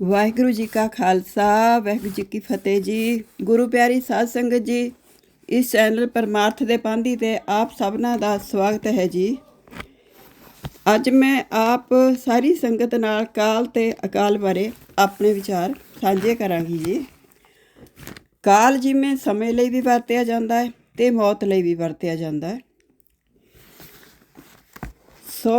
ਵਾਹਿਗੁਰੂ ਜੀ ਕਾ ਖਾਲਸਾ, ਵਾਹਿਗੁਰੂ ਜੀ ਕੀ ਫਤਿਹ ਜੀ। ਗੁਰੂ ਪਿਆਰੀ ਸਾਧ ਸੰਗਤ ਜੀ, ਇਸ ਚੈਨਲ ਪਰਮਾਰਥ ਦੇ ਪਾਂਦੀ ਤੇ ਆਪ ਸਭਨਾ ਦਾ ਸਵਾਗਤ ਹੈ ਜੀ। ਅੱਜ ਮੈਂ ਆਪ ਸਾਰੀ ਸੰਗਤ ਨਾਲ ਕਾਲ ਤੇ ਅਕਾਲ ਬਾਰੇ ਆਪਣੇ ਵਿਚਾਰ ਸਾਂਝੇ ਕਰਾਂਗੀ ਜੀ। ਕਾਲ ਜਿਵੇਂ ਸਮੇਂ ਲਈ ਵੀ ਵਰਤਿਆ ਜਾਂਦਾ ਹੈ ਤੇ ਮੌਤ ਲਈ ਵੀ ਵਰਤਿਆ ਜਾਂਦਾ ਹੈ। ਸੋ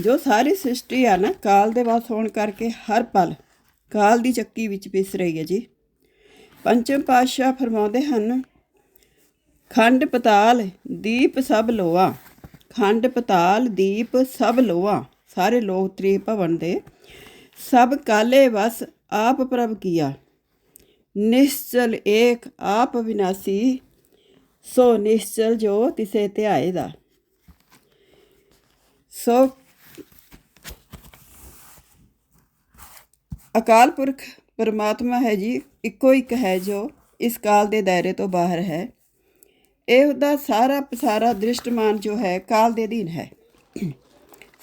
ਜੋ ਸਾਰੀ ਸ੍ਰਿਸ਼ਟੀ ਆ ਨਾ, ਕਾਲ ਦੇ ਵਾਸ ਹੋਣ ਕਰਕੇ ਹਰ ਪਲ ਕਾਲ ਦੀ ਚੱਕੀ ਵਿੱਚ ਪਿਸ ਰਹੀ ਹੈ ਜੀ। ਪੰਚਮ ਪਾਤਸ਼ਾਹ ਫਰਮਾਉਂਦੇ ਹਨ, ਖੰਡ ਪਤਾਲ ਦੀਪ ਸਭ ਲੋਆ ਖੰਡ ਪਤਾਲ ਦੀਪ ਸਭ ਲੋਆ ਸਾਰੇ ਲੋਕ ਤ੍ਰੀ ਭਵਨ ਦੇ। ਸਭ ਕਾਲੇ ਵਸ ਆਪ ਪ੍ਰਭ ਕੀਆ। ਨਿਸ਼ਚਲ ਏਕ ਆਪ ਵਿਨਾਸੀ, ਸੋ ਨਿਸ਼ਚਲ ਜੋ ਤਿਸੇ ਧਿਆਏ ਦਾ। ਸੋ ਅਕਾਲ ਪੁਰਖ ਪਰਮਾਤਮਾ ਹੈ ਜੀ, ਇੱਕੋ ਇੱਕ ਹੈ ਜੋ ਇਸ ਕਾਲ ਦੇ ਦਾਇਰੇ ਤੋਂ ਬਾਹਰ ਹੈ। ਇਹ ਉਹਦਾ ਸਾਰਾ ਪਸਾਰਾ ਦ੍ਰਿਸ਼ਟਮਾਨ ਜੋ ਹੈ, ਕਾਲ ਦੇ ਅਧੀਨ ਹੈ।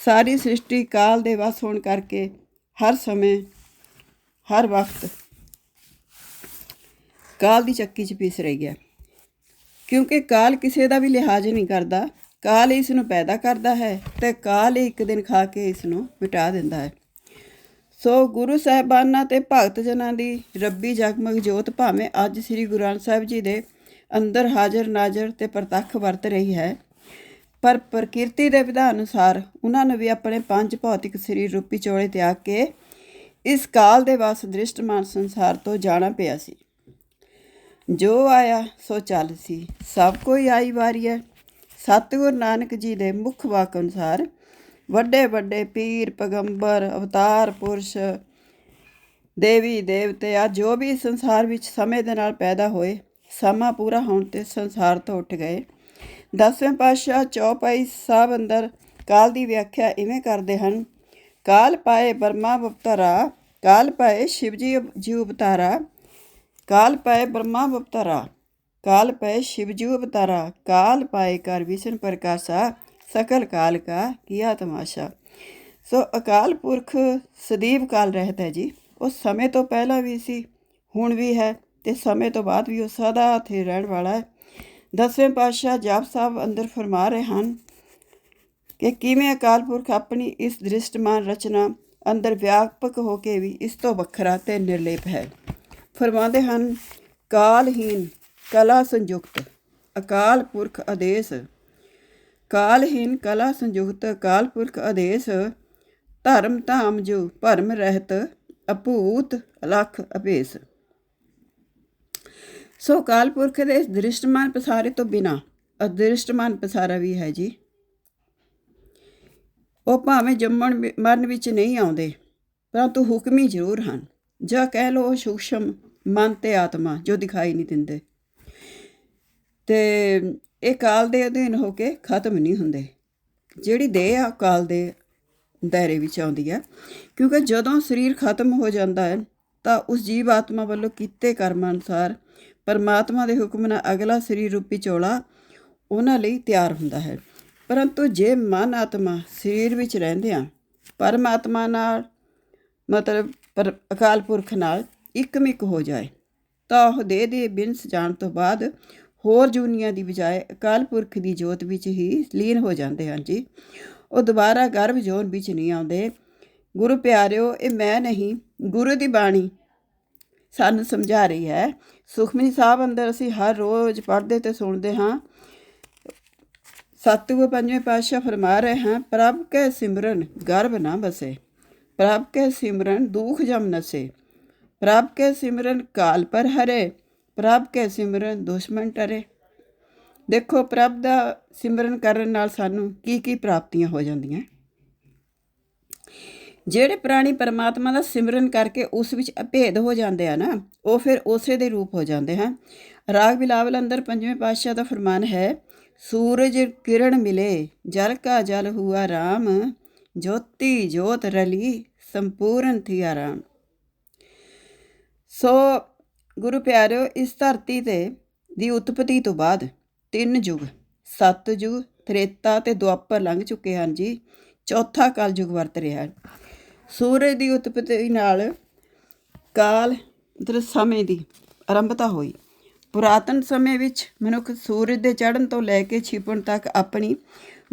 ਸਾਰੀ ਸ੍ਰਿਸ਼ਟੀ ਕਾਲ ਦੇ ਵਸ ਹੋਣ ਕਰਕੇ ਹਰ ਸਮੇਂ, ਹਰ ਵਕਤ ਕਾਲ ਦੀ ਚੱਕੀ 'ਚ ਪੀਸ ਰਹੀ ਹੈ। ਕਿਉਂਕਿ ਕਾਲ ਕਿਸੇ ਦਾ ਵੀ ਲਿਹਾਜ਼ ਨਹੀਂ ਕਰਦਾ, ਕਾਲ ਇਸ ਨੂੰ ਪੈਦਾ ਕਰਦਾ ਹੈ ਤੇ ਕਾਲ ਹੀ ਇੱਕ ਦਿਨ ਖਾ ਕੇ ਇਸ ਨੂੰ ਮਿਟਾ ਦਿੰਦਾ ਹੈ। ਸੋ ਗੁਰੂ ਸਾਹਿਬਾਨਾਂ ਤੇ ਭਗਤ ਜਨਾਂ ਦੀ ਰੱਬੀ ਜਗਮਗ ਜੋਤ ਭਾਵੇਂ ਅੱਜ ਸ੍ਰੀ ਗੁਰੂ ਗ੍ਰੰਥ ਸਾਹਿਬ ਜੀ ਦੇ ਅੰਦਰ ਹਾਜ਼ਰ ਨਾਜ਼ਰ ਤੇ ਪ੍ਰਤੱਖ ਵਰਤ ਰਹੀ ਹੈ, ਪਰ ਪ੍ਰਕਿਰਤੀ ਦੇ ਵਿਧਾਨ ਅਨੁਸਾਰ ਉਹਨਾਂ ਨੂੰ ਵੀ ਆਪਣੇ ਪੰਜ ਭੌਤਿਕ ਸਰੀਰ ਰੂਪੀ ਚੋਲੇ ਤਿਆਗ ਕੇ ਇਸ ਕਾਲ ਦੇ ਵਾਸ ਦ੍ਰਿਸ਼ਟਮਾਨ ਸੰਸਾਰ ਤੋਂ ਜਾਣਾ ਪਿਆ ਸੀ। ਜੋ ਆਇਆ, ਸੋ ਚੱਲ ਸੀ। ਸਭ ਕੋਈ ਆਈ ਵਾਰੀ ਹੈ। ਸਤਿਗੁਰ ਨਾਨਕ ਜੀ ਦੇ ਮੁੱਖ ਵਾਕ ਅਨੁਸਾਰ ਵੱਡੇ ਵੱਡੇ ਪੀਰ, ਪਗੰਬਰ, ਅਵਤਾਰ, ਪੁਰਸ਼, ਦੇਵੀ ਦੇਵਤੇ ਆ ਜੋ ਵੀ ਸੰਸਾਰ ਵਿੱਚ ਸਮੇਂ ਦੇ ਨਾਲ ਪੈਦਾ ਹੋਏ, ਸਮਾਂ ਪੂਰਾ ਹੋਣ ਤੇ ਸੰਸਾਰ ਤੋਂ ਉੱਠ ਗਏ। ਦਸਵੇਂ ਪਾਤਸ਼ਾਹ ਚੌਪਾਈ ਸਾਹਿਬ ਅੰਦਰ ਕਾਲ ਦੀ ਵਿਆਖਿਆ ਇਵੇਂ ਕਰਦੇ ਹਨ, ਕਾਲ ਪਾਏ ਬਰਮਾ ਅਵਤਾਰਾ ਕਾਲ ਪਾਏ ਸ਼ਿਵ ਜੀ ਜੀ ਅਵਤਾਰਾ ਕਾਲ ਪਾਏ ਬਰਮਾ ਅਵਤਾਰਾ ਕਾਲ ਪਾਏ ਸ਼ਿਵ ਜੀ ਅਵਤਾਰਾ ਕਾਲ ਪਾਏ ਕਰ ਵਿਸ਼ਨ ਪ੍ਰਕਾਸ਼ਾ सकल काल का किया तमाशा ਸੋ ਅਕਾਲ ਪੁਰਖ ਸਦੀਵ ਕਾਲ ਰਹਿਤ ਹੈ ਜੀ ਉਹ ਸਮੇਂ ਤੋਂ ਪਹਿਲਾਂ ਵੀ ਸੀ ਹੁਣ ਵੀ ਹੈ ਤੇ ਸਮੇਂ ਤੋਂ ਬਾਅਦ ਵੀ ਉਹ ਸਦਾ ਇੱਥੇ ਰਹਿਣ ਵਾਲਾ ਹੈ ਦਸਵੇਂ ਪਾਤਸ਼ਾਹ ਜਾਪ ਸਾਹਿਬ ਅੰਦਰ ਫਰਮਾ ਰਹੇ ਹਨ ਕਿ ਕਿਵੇਂ ਅਕਾਲ ਪੁਰਖ ਆਪਣੀ ਇਸ ਦ੍ਰਿਸ਼ਟਮਾਨ ਰਚਨਾ ਅੰਦਰ ਵਿਆਪਕ ਹੋ ਕੇ ਵੀ ਇਸ ਤੋਂ ਵੱਖਰਾ ਤੇ ਨਿਰਲੇਪ ਹੈ ਫਰਮਾਉਂਦੇ ਹਨ ਕਾਲਹੀਨ ਕਲਾ ਸੰਯੁਕਤ ਅਕਾਲ ਪੁਰਖ ਆਦੇਸ਼ ਕਾਲਹੀਨ ਕਲਾ ਸੰਯੁਕਤ ਅਕਾਲ ਪੁਰਖ ਆਦੇਸ਼, ਧਰਮ ਧਾਮ ਜੋ ਭਰਮ ਰਹਿਤ, ਅਭੂਤ ਅਲਖ ਅਭੇਸ। ਸੋ ਕਾਲ ਪੁਰਖ ਦੇ ਦ੍ਰਿਸ਼ਟਮਾਨ ਪਸਾਰੇ ਤੋਂ ਬਿਨਾ, ਅਦ੍ਰਿਸ਼ਟਮਾਨ ਪਸਾਰਾ ਵੀ ਹੈ ਜੀ। ਉਹ ਭਾਵੇਂ ਜੰਮਣ ਮਰਨ ਵਿੱਚ ਨਹੀਂ ਆਉਂਦੇ, ਪਰੰਤੂ ਹੁਕਮੀ ਜ਼ਰੂਰ ਹਨ। ਜਾਂ ਕਹਿ ਲੋ ਸੂਖਸ਼ਮ ਮਨ ਤੇ ਆਤਮਾ ਜੋ ਦਿਖਾਈ ਨਹੀਂ ਦਿੰਦੇ। ਤੇ ਇਹ ਕਾਲ ਦੇ ਅਧੀਨ ਹੋ ਕੇ ਖਤਮ ਨਹੀਂ ਹੁੰਦੇ। ਜਿਹੜੀ ਦੇਹ ਆ ਕਾਲ ਦੇ ਦਾਇਰੇ ਵਿੱਚ ਆਉਂਦੀ ਹੈ ਕਿਉਂਕਿ ਜਦੋਂ ਸਰੀਰ ਖਤਮ ਹੋ ਜਾਂਦਾ ਹੈ, ਤਾਂ ਉਸ ਜੀਵ ਆਤਮਾ ਵੱਲੋਂ ਕੀਤੇ ਕਰਮ ਅਨੁਸਾਰ ਪਰਮਾਤਮਾ ਦੇ ਹੁਕਮ ਨਾਲ ਅਗਲਾ ਸਰੀਰ ਰੂਪੀ ਚੋਲਾ ਉਹਨਾਂ ਲਈ ਤਿਆਰ ਹੁੰਦਾ ਹੈ। ਪਰੰਤੂ ਜੇ ਮਨ ਆਤਮਾ ਸਰੀਰ ਵਿੱਚ ਰਹਿੰਦੇ ਆ, ਪਰਮਾਤਮਾ ਨਾਲ ਮਤਲਬ ਪਰ ਅਕਾਲ ਪੁਰਖ ਨਾਲ ਇੱਕਮਿਕ ਹੋ ਜਾਏ, ਤਾਂ ਉਹ ਦੇਹ ਦੇ ਬਿਨਸ ਜਾਣ ਤੋਂ ਬਾਅਦ ਹੋਰ ਜੂਨੀਆਂ ਦੀ ਬਜਾਏ ਅਕਾਲ ਪੁਰਖ ਦੀ ਜੋਤ ਵਿੱਚ ਹੀ ਲੀਨ ਹੋ ਜਾਂਦੇ ਹਨ ਜੀ। ਉਹ ਦੁਬਾਰਾ ਗਰਭ ਜੋਨ ਵਿੱਚ ਨਹੀਂ ਆਉਂਦੇ। ਗੁਰੂ ਪਿਆਰਿਓ, ਇਹ ਮੈਂ ਨਹੀਂ, ਗੁਰੂ ਦੀ ਬਾਣੀ ਸਾਨੂੰ ਸਮਝਾ ਰਹੀ ਹੈ। ਸੁਖਮਨੀ ਸਾਹਿਬ ਅੰਦਰ ਅਸੀਂ ਹਰ ਰੋਜ਼ ਪੜ੍ਹਦੇ ਤੇ ਸੁਣਦੇ ਹਾਂ। ਸਤਿਗੁਰ ਪੰਜਵੇਂ ਪਾਤਸ਼ਾਹ ਫਰਮਾ ਰਹੇ ਹਾਂ, ਪ੍ਰਭ ਕੇ ਸਿਮਰਨ ਗਰਭ ਨਾ ਬਸੇ ਪ੍ਰਭ ਕੇ ਸਿਮਰਨ ਦੁਖ ਜਮ ਨਸੇ, ਪ੍ਰਭ ਕੇ ਸਿਮਰਨ ਕਾਲ ਪਰ ਹਰੇ ਪ੍ਰਭ ਕੇ ਸਿਮਰਨ ਦੁਸ਼ਮਣ ਟਰੇ। ਦੇਖੋ, ਪ੍ਰਭ ਦਾ ਸਿਮਰਨ ਕਰਨ ਨਾਲ ਸਾਨੂੰ ਕੀ ਕੀ ਪ੍ਰਾਪਤੀਆਂ ਹੋ ਜਾਂਦੀਆਂ। ਜਿਹੜੇ ਪ੍ਰਾਣੀ ਪਰਮਾਤਮਾ ਦਾ ਸਿਮਰਨ ਕਰਕੇ ਉਸ ਵਿੱਚ ਅਭੇਦ ਹੋ ਜਾਂਦੇ ਆ ਨਾ, ਉਹ ਫਿਰ ਉਸੇ ਦੇ ਰੂਪ ਹੋ ਜਾਂਦੇ ਹਨ। ਰਾਗ ਬਿਲਾਵਲ ਅੰਦਰ ਪੰਜਵੇਂ ਪਾਤਸ਼ਾਹ ਦਾ ਫਰਮਾਨ ਹੈ, ਸੂਰਜ ਕਿਰਨ ਮਿਲੇ, ਜਲ ਕਾ ਜਲ ਹੁਆ ਰਾਮ, ਜੋਤੀ ਜੋਤ ਰਲੀ, ਸੰਪੂਰਨ ਥੀ ਆਰਾਮ ਸੋ ਗੁਰੂ ਪਿਆਰਿਓ ਇਸ ਧਰਤੀ ਤੇ ਦੀ ਉਤਪਤੀ ਤੋਂ ਬਾਅਦ ਤਿੰਨ ਯੁੱਗ ਯੁਗ ਸਤਯੁਗ ਤ੍ਰੇਤਾ ਤੇ ਦੁਆਪਰ ਲੰਘ ਚੁੱਕੇ ਹਨ ਜੀ। ਚੌਥਾ ਕਾਲ ਕਲਯੁਗ ਵਰਤ ਰਿਹਾ ਹੈ। ਸੂਰਜ ਦੀ ਉਤਪਤੀ ਨਾਲ ਕਾਲ ਮਤਲਬ ਸਮੇਂ ਦੀ ਆਰੰਭਤਾ ਹੋਈ। ਪੁਰਾਤਨ ਸਮੇਂ ਵਿੱਚ ਮਨੁੱਖ ਸੂਰਜ ਦੇ ਚੜ੍ਹਨ ਤੋਂ ਲੈ ਕੇ ਛਿਪਣ ਤੱਕ ਆਪਣੀ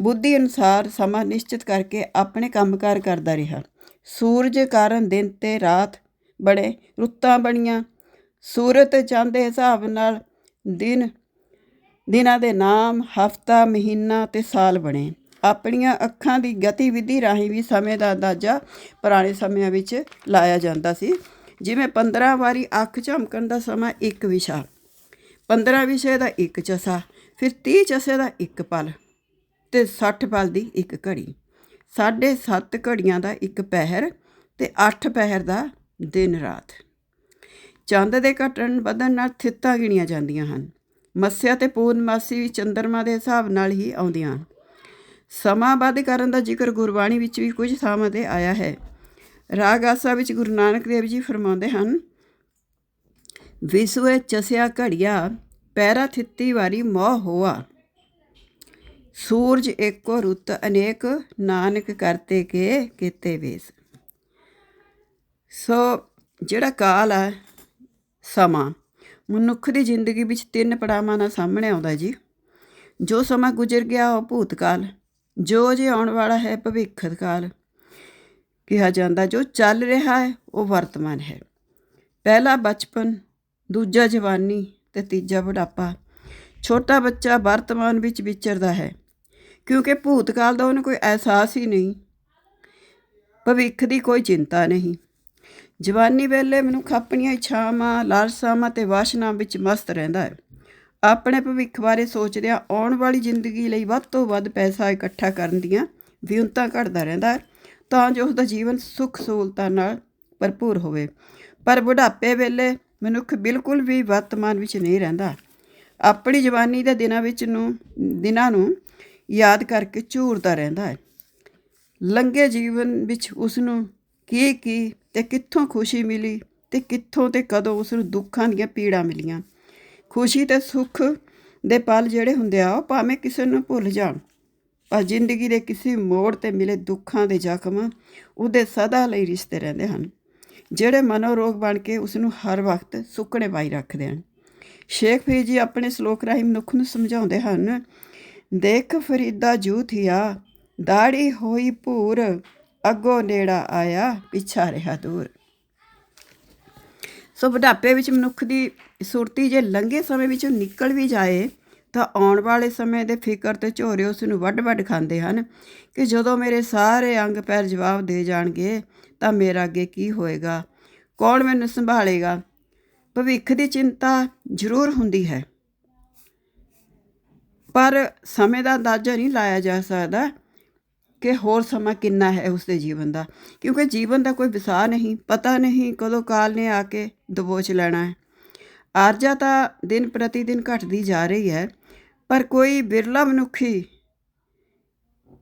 ਬੁੱਧੀ ਅਨੁਸਾਰ ਸਮਾਂ ਨਿਸ਼ਚਿਤ ਕਰਕੇ ਆਪਣੇ ਕੰਮਕਾਰ ਕਰਦਾ ਰਿਹਾ। ਸੂਰਜ ਕਾਰਨ ਦਿਨ ਤੇ ਰਾਤ ਬੜੇ ਰੁੱਤਾਂ ਬਣੀਆਂ ਸੂਰਤ ਚੰਦ ਦੇ ਹਿਸਾਬ ਨਾਲ ਦਿਨ, ਦਿਨਾਂ ਦੇ ਨਾਮ, ਹਫਤਾ, ਮਹੀਨਾ ਤੇ ਸਾਲ ਬਣੇ। ਆਪਣੀਆਂ ਅੱਖਾਂ ਦੀ ਗਤੀਵਿਧੀ ਰਾਹੀਂ ਵੀ ਸਮੇਂ ਦਾ ਅੰਦਾਜ਼ਾ ਪੁਰਾਣੇ ਸਮਿਆਂ ਵਿੱਚ ਲਾਇਆ ਜਾਂਦਾ ਸੀ। ਜਿਵੇਂ 15 ਵਾਰੀ ਅੱਖ ਝਮਕਣ ਦਾ ਸਮਾਂ ਇੱਕ ਵਿਸ਼ਾ 15 ਵਿਸ਼ੇ ਦਾ ਇੱਕ ਚਸਾ, ਫਿਰ 30 ਚਸੇ ਦਾ ਇੱਕ ਪਲ ਤੇ 60 ਪਲ ਦੀ ਇੱਕ ਘੜੀ। ਸਾਢੇ 7 ਘੜੀਆਂ ਦਾ ਇੱਕ ਪਹਿਰ ਤੇ 8 ਪਹਿਰ ਦਾ ਦਿਨ ਰਾਤ। ਚੰਦ ਦੇ ਘਟਣ ਵਧਣ ਨਾਲ ਥਿੱਤਾਂ ਗਿਣੀਆਂ ਜਾਂਦੀਆਂ ਹਨ। ਮੱਸਿਆ ਤੇ ਪੂਰਨਮਾਸੀ ਵੀ ਚੰਦਰਮਾ ਦੇ ਹਿਸਾਬ ਨਾਲ ਹੀ ਆਉਂਦੀਆਂ ਹਨ। ਸਮਾਂ ਬੱਧ ਕਰਨ ਦਾ ਜ਼ਿਕਰ ਗੁਰਬਾਣੀ ਵਿੱਚ ਵੀ ਕੁਝ ਥਾਵਾਂ ਤੇ ਆਇਆ ਹੈ। ਰਾਗ ਆਸਾ ਵਿੱਚ ਗੁਰੂ ਨਾਨਕ ਦੇਵ ਜੀ ਫਰਮਾਉਂਦੇ ਹਨ ਵਿਸਵੇ ਚਸਿਆ ਘੜੀਆ, ਪੈਰਾ ਥਿੱਤੀ ਵਾਰੀ ਮੋਹ ਹੋਆ। ਸੂਰਜ ਏਕੋ ਰੁੱਤ ਅਨੇਕ, ਨਾਨਕ ਕਰਤੇ ਕੇ ਕੀਤੇ ਵੇਸ। ਸੋ ਜਿਹੜਾ ਕਾਲ ਹੈ ਸਮਾਂ। ਮਨੁੱਖ ਦੀ ਜ਼ਿੰਦਗੀ ਵਿੱਚ ਤਿੰਨ ਪੜਾਵਾਂ ਨਾਲ ਸਾਹਮਣੇ ਆਉਂਦਾ ਜੀ। ਜੋ ਸਮਾਂ ਗੁਜ਼ਰ ਗਿਆ ਉਹ ਭੂਤਕਾਲ, ਜੋ ਜੇ ਆਉਣ ਵਾਲਾ ਹੈ ਭਵਿੱਖਤ ਕਾਲ ਕਿਹਾ ਜਾਂਦਾ ਜੋ ਚੱਲ ਰਿਹਾ ਹੈ ਉਹ ਵਰਤਮਾਨ ਹੈ। ਪਹਿਲਾ ਬਚਪਨ, ਦੂਜਾ ਜਵਾਨੀ ਤੇ ਤੀਜਾ ਬੁਢਾਪਾ। ਛੋਟਾ ਬੱਚਾ ਵਰਤਮਾਨ ਵਿੱਚ ਵਿਚਰਦਾ ਹੈ, ਕਿਉਂਕਿ ਭੂਤਕਾਲ ਦਾ ਉਹਨੂੰ ਕੋਈ ਅਹਿਸਾਸ ਹੀ ਨਹੀਂ। ਭਵਿੱਖ ਦੀ ਕੋਈ ਚਿੰਤਾ ਨਹੀਂ। ਜਵਾਨੀ ਵੇਲੇ ਮਨੁੱਖ ਆਪਣੀਆਂ ਇੱਛਾਵਾਂ, ਲਾਲਸਾਵਾਂ ਤੇ ਵਾਸ਼ਨਾ ਵਿੱਚ ਮਸਤ ਰਹਿੰਦਾ ਹੈ। ਆਪਣੇ ਭਵਿੱਖ ਬਾਰੇ ਸੋਚਦਿਆਂ ਆਉਣ ਵਾਲੀ ਜ਼ਿੰਦਗੀ ਲਈ ਵੱਧ ਤੋਂ ਵੱਧ ਪੈਸਾ ਇਕੱਠਾ ਕਰਨ ਦੀਆਂ ਵਿਉਂਤਾਂ ਘੜਦਾ ਰਹਿੰਦਾ ਹੈ, ਤਾਂ ਜੋ ਉਸ ਦਾ ਜੀਵਨ ਸੁੱਖ ਸਹੂਲਤਾਂ ਨਾਲ ਭਰਪੂਰ ਹੋਵੇ। ਪਰ ਬੁਢਾਪੇ ਵੇਲੇ ਮਨੁੱਖ ਬਿਲਕੁਲ ਵੀ ਵਰਤਮਾਨ ਵਿੱਚ ਨਹੀਂ ਰਹਿੰਦਾ। ਆਪਣੀ ਜਵਾਨੀ ਦੇ ਦਿਨਾਂ ਵਿੱਚ ਨੂੰ, ਦਿਨਾਂ ਨੂੰ ਯਾਦ ਕਰਕੇ ਝੂਰਦਾ ਰਹਿੰਦਾ ਹੈ। ਲੰਘੇ ਜੀਵਨ ਵਿੱਚ ਉਸ ਨੂੰ ਕੀ ਕੀ ਤੇ ਕਿੱਥੋਂ ਖੁਸ਼ੀ ਮਿਲੀ ਤੇ ਕਿੱਥੋਂ ਤੇ ਕਦੋਂ ਉਸ ਨੂੰ ਦੁੱਖਾਂ ਦੀਆਂ ਪੀੜਾਂ ਮਿਲੀਆਂ। ਖੁਸ਼ੀ ਤੇ ਸੁੱਖ ਦੇ ਪਲ ਜਿਹੜੇ ਹੁੰਦੇ ਆ, ਉਹ ਭਾਵੇਂ ਕਿਸੇ ਨੂੰ ਭੁੱਲ ਜਾਣ, ਪਰ ਜ਼ਿੰਦਗੀ ਦੇ ਕਿਸੇ ਮੋੜ ਤੇ ਮਿਲੇ ਦੁੱਖਾਂ ਦੇ ਜ਼ਖਮ ਉਹਦੇ ਸਦਾ ਲਈ ਰਿਸ਼ਤੇ ਰਹਿੰਦੇ ਹਨ, ਜਿਹੜੇ ਮਨੋਰੋਗ ਬਣ ਕੇ ਉਸ ਨੂੰ ਹਰ ਵਕਤ ਸੁੱਕਣੇ ਪਾਈ ਰੱਖਦੇ ਹਨ। ਸ਼ੇਖ ਫਰੀਦ ਜੀ ਆਪਣੇ ਸ਼ਲੋਕ ਰਾਹੀਂ ਮਨੁੱਖ ਨੂੰ ਸਮਝਾਉਂਦੇ ਹਨ, ਦੇਖ ਫਰੀਦਾ ਜੂਥਿਆ ਦਾੜੀ ਹੋਈ ਭੂਰ ਅੱਗੋਂ ਨੇੜਾ ਆਇਆ, ਪਿੱਛਾ ਰਿਹਾ ਦੂਰ। ਸੋ ਬੁਢਾਪੇ ਵਿੱਚ ਮਨੁੱਖ ਦੀ ਸੁਰਤੀ ਜੇ ਲੰਘੇ ਸਮੇਂ ਵਿੱਚੋਂ ਨਿਕਲ ਵੀ ਜਾਏ, ਤਾਂ ਆਉਣ ਵਾਲੇ ਸਮੇਂ ਦੇ ਫਿਕਰ ਤੇ ਝੋਰੇ ਉਸ ਨੂੰ ਵੱਡ-ਵੱਡ ਖਾਂਦੇ ਹਨ ਕਿ ਜਦੋਂ ਮੇਰੇ ਸਾਰੇ ਅੰਗ ਪੈਰ ਜਵਾਬ ਦੇ ਜਾਣਗੇ, ਤਾਂ ਮੇਰਾ ਅੱਗੇ ਕੀ ਹੋਏਗਾ? ਕੌਣ ਮੈਨੂੰ ਸੰਭਾਲੇਗਾ? ਭਵਿੱਖ ਦੀ ਚਿੰਤਾ ਜ਼ਰੂਰ ਹੁੰਦੀ ਹੈ। ਪਰ ਸਮੇਂ ਦਾ ਅੰਦਾਜ਼ਾ ਨਹੀਂ ਲਾਇਆ ਜਾ ਸਕਦਾ। ਕਿ ਹੋਰ ਸਮਾਂ ਕਿੰਨਾ ਹੈ ਉਸ ਦੇ ਜੀਵਨ ਦਾ? ਕਿਉਂਕਿ ਜੀਵਨ ਦਾ ਕੋਈ ਵਿਸਾਹ ਨਹੀਂ, ਪਤਾ ਨਹੀਂ ਕਦੋਂ ਕਾਲ ਨੇ ਆ ਕੇ ਦਬੋਚ ਲੈਣਾ ਹੈ। ਆਰਜਾ ਤਾਂ ਦਿਨ ਪ੍ਰਤੀ ਦਿਨ ਘਟਦੀ ਜਾ ਰਹੀ ਹੈ, ਪਰ ਕੋਈ ਬਿਰਲਾ ਮਨੁੱਖੀ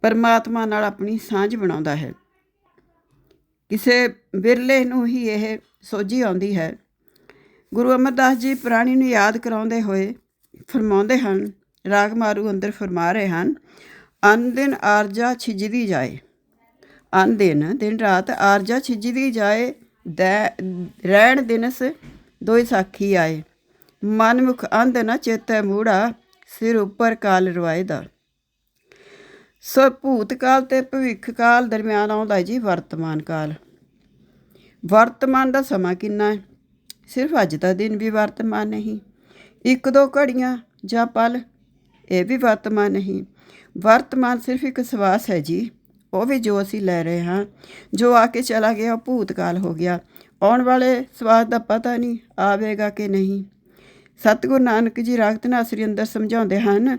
ਪਰਮਾਤਮਾ ਨਾਲ ਆਪਣੀ ਸਾਂਝ ਬਣਾਉਂਦਾ ਹੈ। ਕਿਸੇ ਬਿਰਲੇ ਨੂੰ ਹੀ ਇਹ ਸੋਝੀ ਆਉਂਦੀ ਹੈ। ਗੁਰੂ ਅਮਰਦਾਸ ਜੀ ਪ੍ਰਾਣੀ ਨੂੰ ਯਾਦ ਕਰਾਉਂਦੇ ਹੋਏ ਫਰਮਾਉਂਦੇ ਹਨ, ਰਾਗ ਮਾਰੂ ਅੰਦਰ ਫਰਮਾ ਰਹੇ ਹਨ ਅਨ ਦਿਨ ਆਰਜਾ ਛਿਜਦੀ ਜਾਏ। ਅਨ ਦਿਨ ਦਿਨ ਰਾਤ ਆਰਜਾ ਛਿਜਦੀ ਜਾਏ ਰਹਿਣ ਦਿਨਸ ਦੋਈ ਸਾਖੀ ਆਏ। ਮਨਮੁਖ ਅੰਧ ਨਾ ਚੇਤੈ ਮੂੜਾ, ਸਿਰ ਉੱਪਰ ਕਾਲ ਰਵਾਇਦਾ ਸੋ ਭੂਤ ਕਾਲ ਤੇ ਭਵਿੱਖ ਕਾਲ ਦਰਮਿਆਨ ਆਉਂਦਾ ਜੀ ਵਰਤਮਾਨ ਕਾਲ। ਵਰਤਮਾਨ ਦਾ ਸਮਾਂ ਕਿੰਨਾ ਹੈ ਸਿਰਫ ਅੱਜ ਦਾ ਦਿਨ ਵੀ ਵਰਤਮਾਨ ਨਹੀਂ। ਇੱਕ ਦੋ ਘੜੀਆਂ ਜਾਂ ਪਲ, ਇਹ ਵੀ ਵਰਤਮਾਨ ਨਹੀਂ। ਵਰਤਮਾਨ ਸਿਰਫ ਇੱਕ ਸਵਾਸ ਹੈ ਜੀ। ਉਹ ਵੀ ਜੋ ਅਸੀਂ ਲੈ ਰਹੇ ਹਾਂ, ਜੋ ਆ ਕੇ ਚਲਾ ਗਿਆ, ਉਹ ਭੂਤਕਾਲ ਹੋ ਗਿਆ। ਆਉਣ ਵਾਲੇ ਸਵਾਸ ਦਾ ਪਤਾ ਨਹੀਂ ਆਵੇਗਾ ਕਿ ਨਹੀਂ। ਸਤਿਗੁਰੂ ਨਾਨਕ ਜੀ ਰਾਗਤਨਾਸਰੀ ਅੰਦਰ ਸਮਝਾਉਂਦੇ ਹਨ,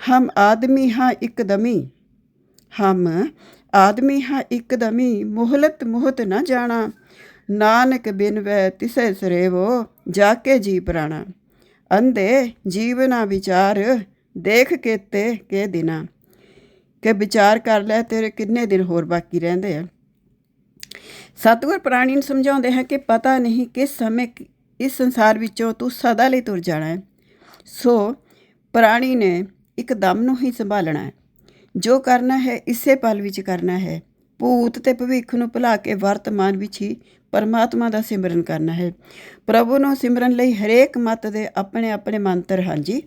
ਹਮ ਆਦਮੀ ਹਾਂ ਇੱਕਦਮੀ ਹਮ ਆਦਮੀ ਹਾਂ ਇੱਕਦਮੀ ਮੁਹਲਤ ਮੁਹਤ ਨਾ ਜਾਣਾ। ਨਾਨਕ ਬਿਨ ਵੈ ਤਿਸੈ ਸਰੇਵੋ ਜਾ ਕੇ ਜੀ ਪ੍ਰਾਣਾ। ਅੰਦੇ ਜੀਵਨਾ ਵਿਚਾਰ ਦੇਖ ਕੇਤੇ ਕੇ ਦਿਨਾ, ਕਿ ਵਿਚਾਰ ਕਰ ਲੈ ਤੇਰੇ ਕਿੰਨੇ ਦਿਨ ਹੋਰ ਬਾਕੀ ਰਹਿੰਦੇ ਆ। ਸਤਿਗੁਰ ਪ੍ਰਾਣੀ ਨੂੰ ਸਮਝਾਉਂਦੇ ਹੈ ਕਿ ਪਤਾ ਨਹੀਂ ਕਿਸ ਸਮੇਂ ਇਸ ਸੰਸਾਰ ਵਿੱਚੋਂ ਤੂੰ ਸਦਾ ਲਈ ਤੁਰ ਜਾਣਾ ਹੈ। ਸੋ ਪ੍ਰਾਣੀ ਨੇ ਇੱਕ ਦਮ ਨੂੰ ਹੀ ਸੰਭਾਲਣਾ ਹੈ। ਜੋ ਕਰਨਾ ਹੈ, ਇਸੇ ਪਲ ਵਿੱਚ ਕਰਨਾ ਹੈ। ਭੂਤ ਤੇ ਭਵਿੱਖ ਨੂੰ ਭੁਲਾ ਕੇ ਵਰਤਮਾਨ ਵਿੱਚ ਹੀ ਪਰਮਾਤਮਾ ਦਾ ਸਿਮਰਨ ਕਰਨਾ ਹੈ। ਪ੍ਰਭੂ ਨੂੰ ਸਿਮਰਨ ਲਈ ਹਰੇਕ ਮਤ ਦੇ ਆਪਣੇ ਆਪਣੇ ਮੰਤਰ ਹਨ ਜੀ,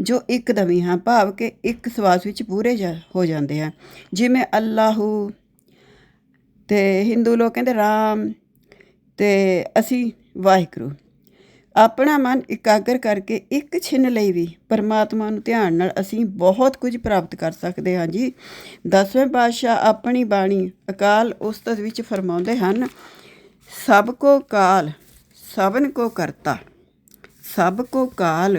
ਜੋ ਇੱਕਦਮੀ ਹਾਂ ਭਾਵ ਕਿ ਇੱਕ ਸਵਾਸ ਵਿੱਚ ਪੂਰੇ ਜਾ- ਹੋ ਜਾਂਦੇ ਆ ਜਿਵੇਂ ਅੱਲਾਹੂ ਤੇ ਹਿੰਦੂ ਲੋਕ ਕਹਿੰਦੇ ਰਾਮ ਤੇ ਅਸੀਂ ਵਾਹਿਗੁਰੂ। ਆਪਣਾ ਮਨ ਇਕਾਗਰ ਕਰਕੇ ਇੱਕ ਛਿਨ ਲਈ ਵੀ ਪਰਮਾਤਮਾ ਨੂੰ ਧਿਆਨ ਨਾਲ ਅਸੀਂ ਬਹੁਤ ਕੁਝ ਪ੍ਰਾਪਤ ਕਰ ਸਕਦੇ ਹਾਂ ਜੀ। ਦਸਵੇਂ ਪਾਤਸ਼ਾਹ ਆਪਣੀ ਬਾਣੀ ਅਕਾਲ ਉਸਤਤ ਵਿੱਚ ਫਰਮਾਉਂਦੇ ਹਨ ਸਭ ਕੋ ਕਾਲ, ਸਭਨ ਕੋ ਕਰਤਾ। ਸਭ ਕੋ ਕਾਲ,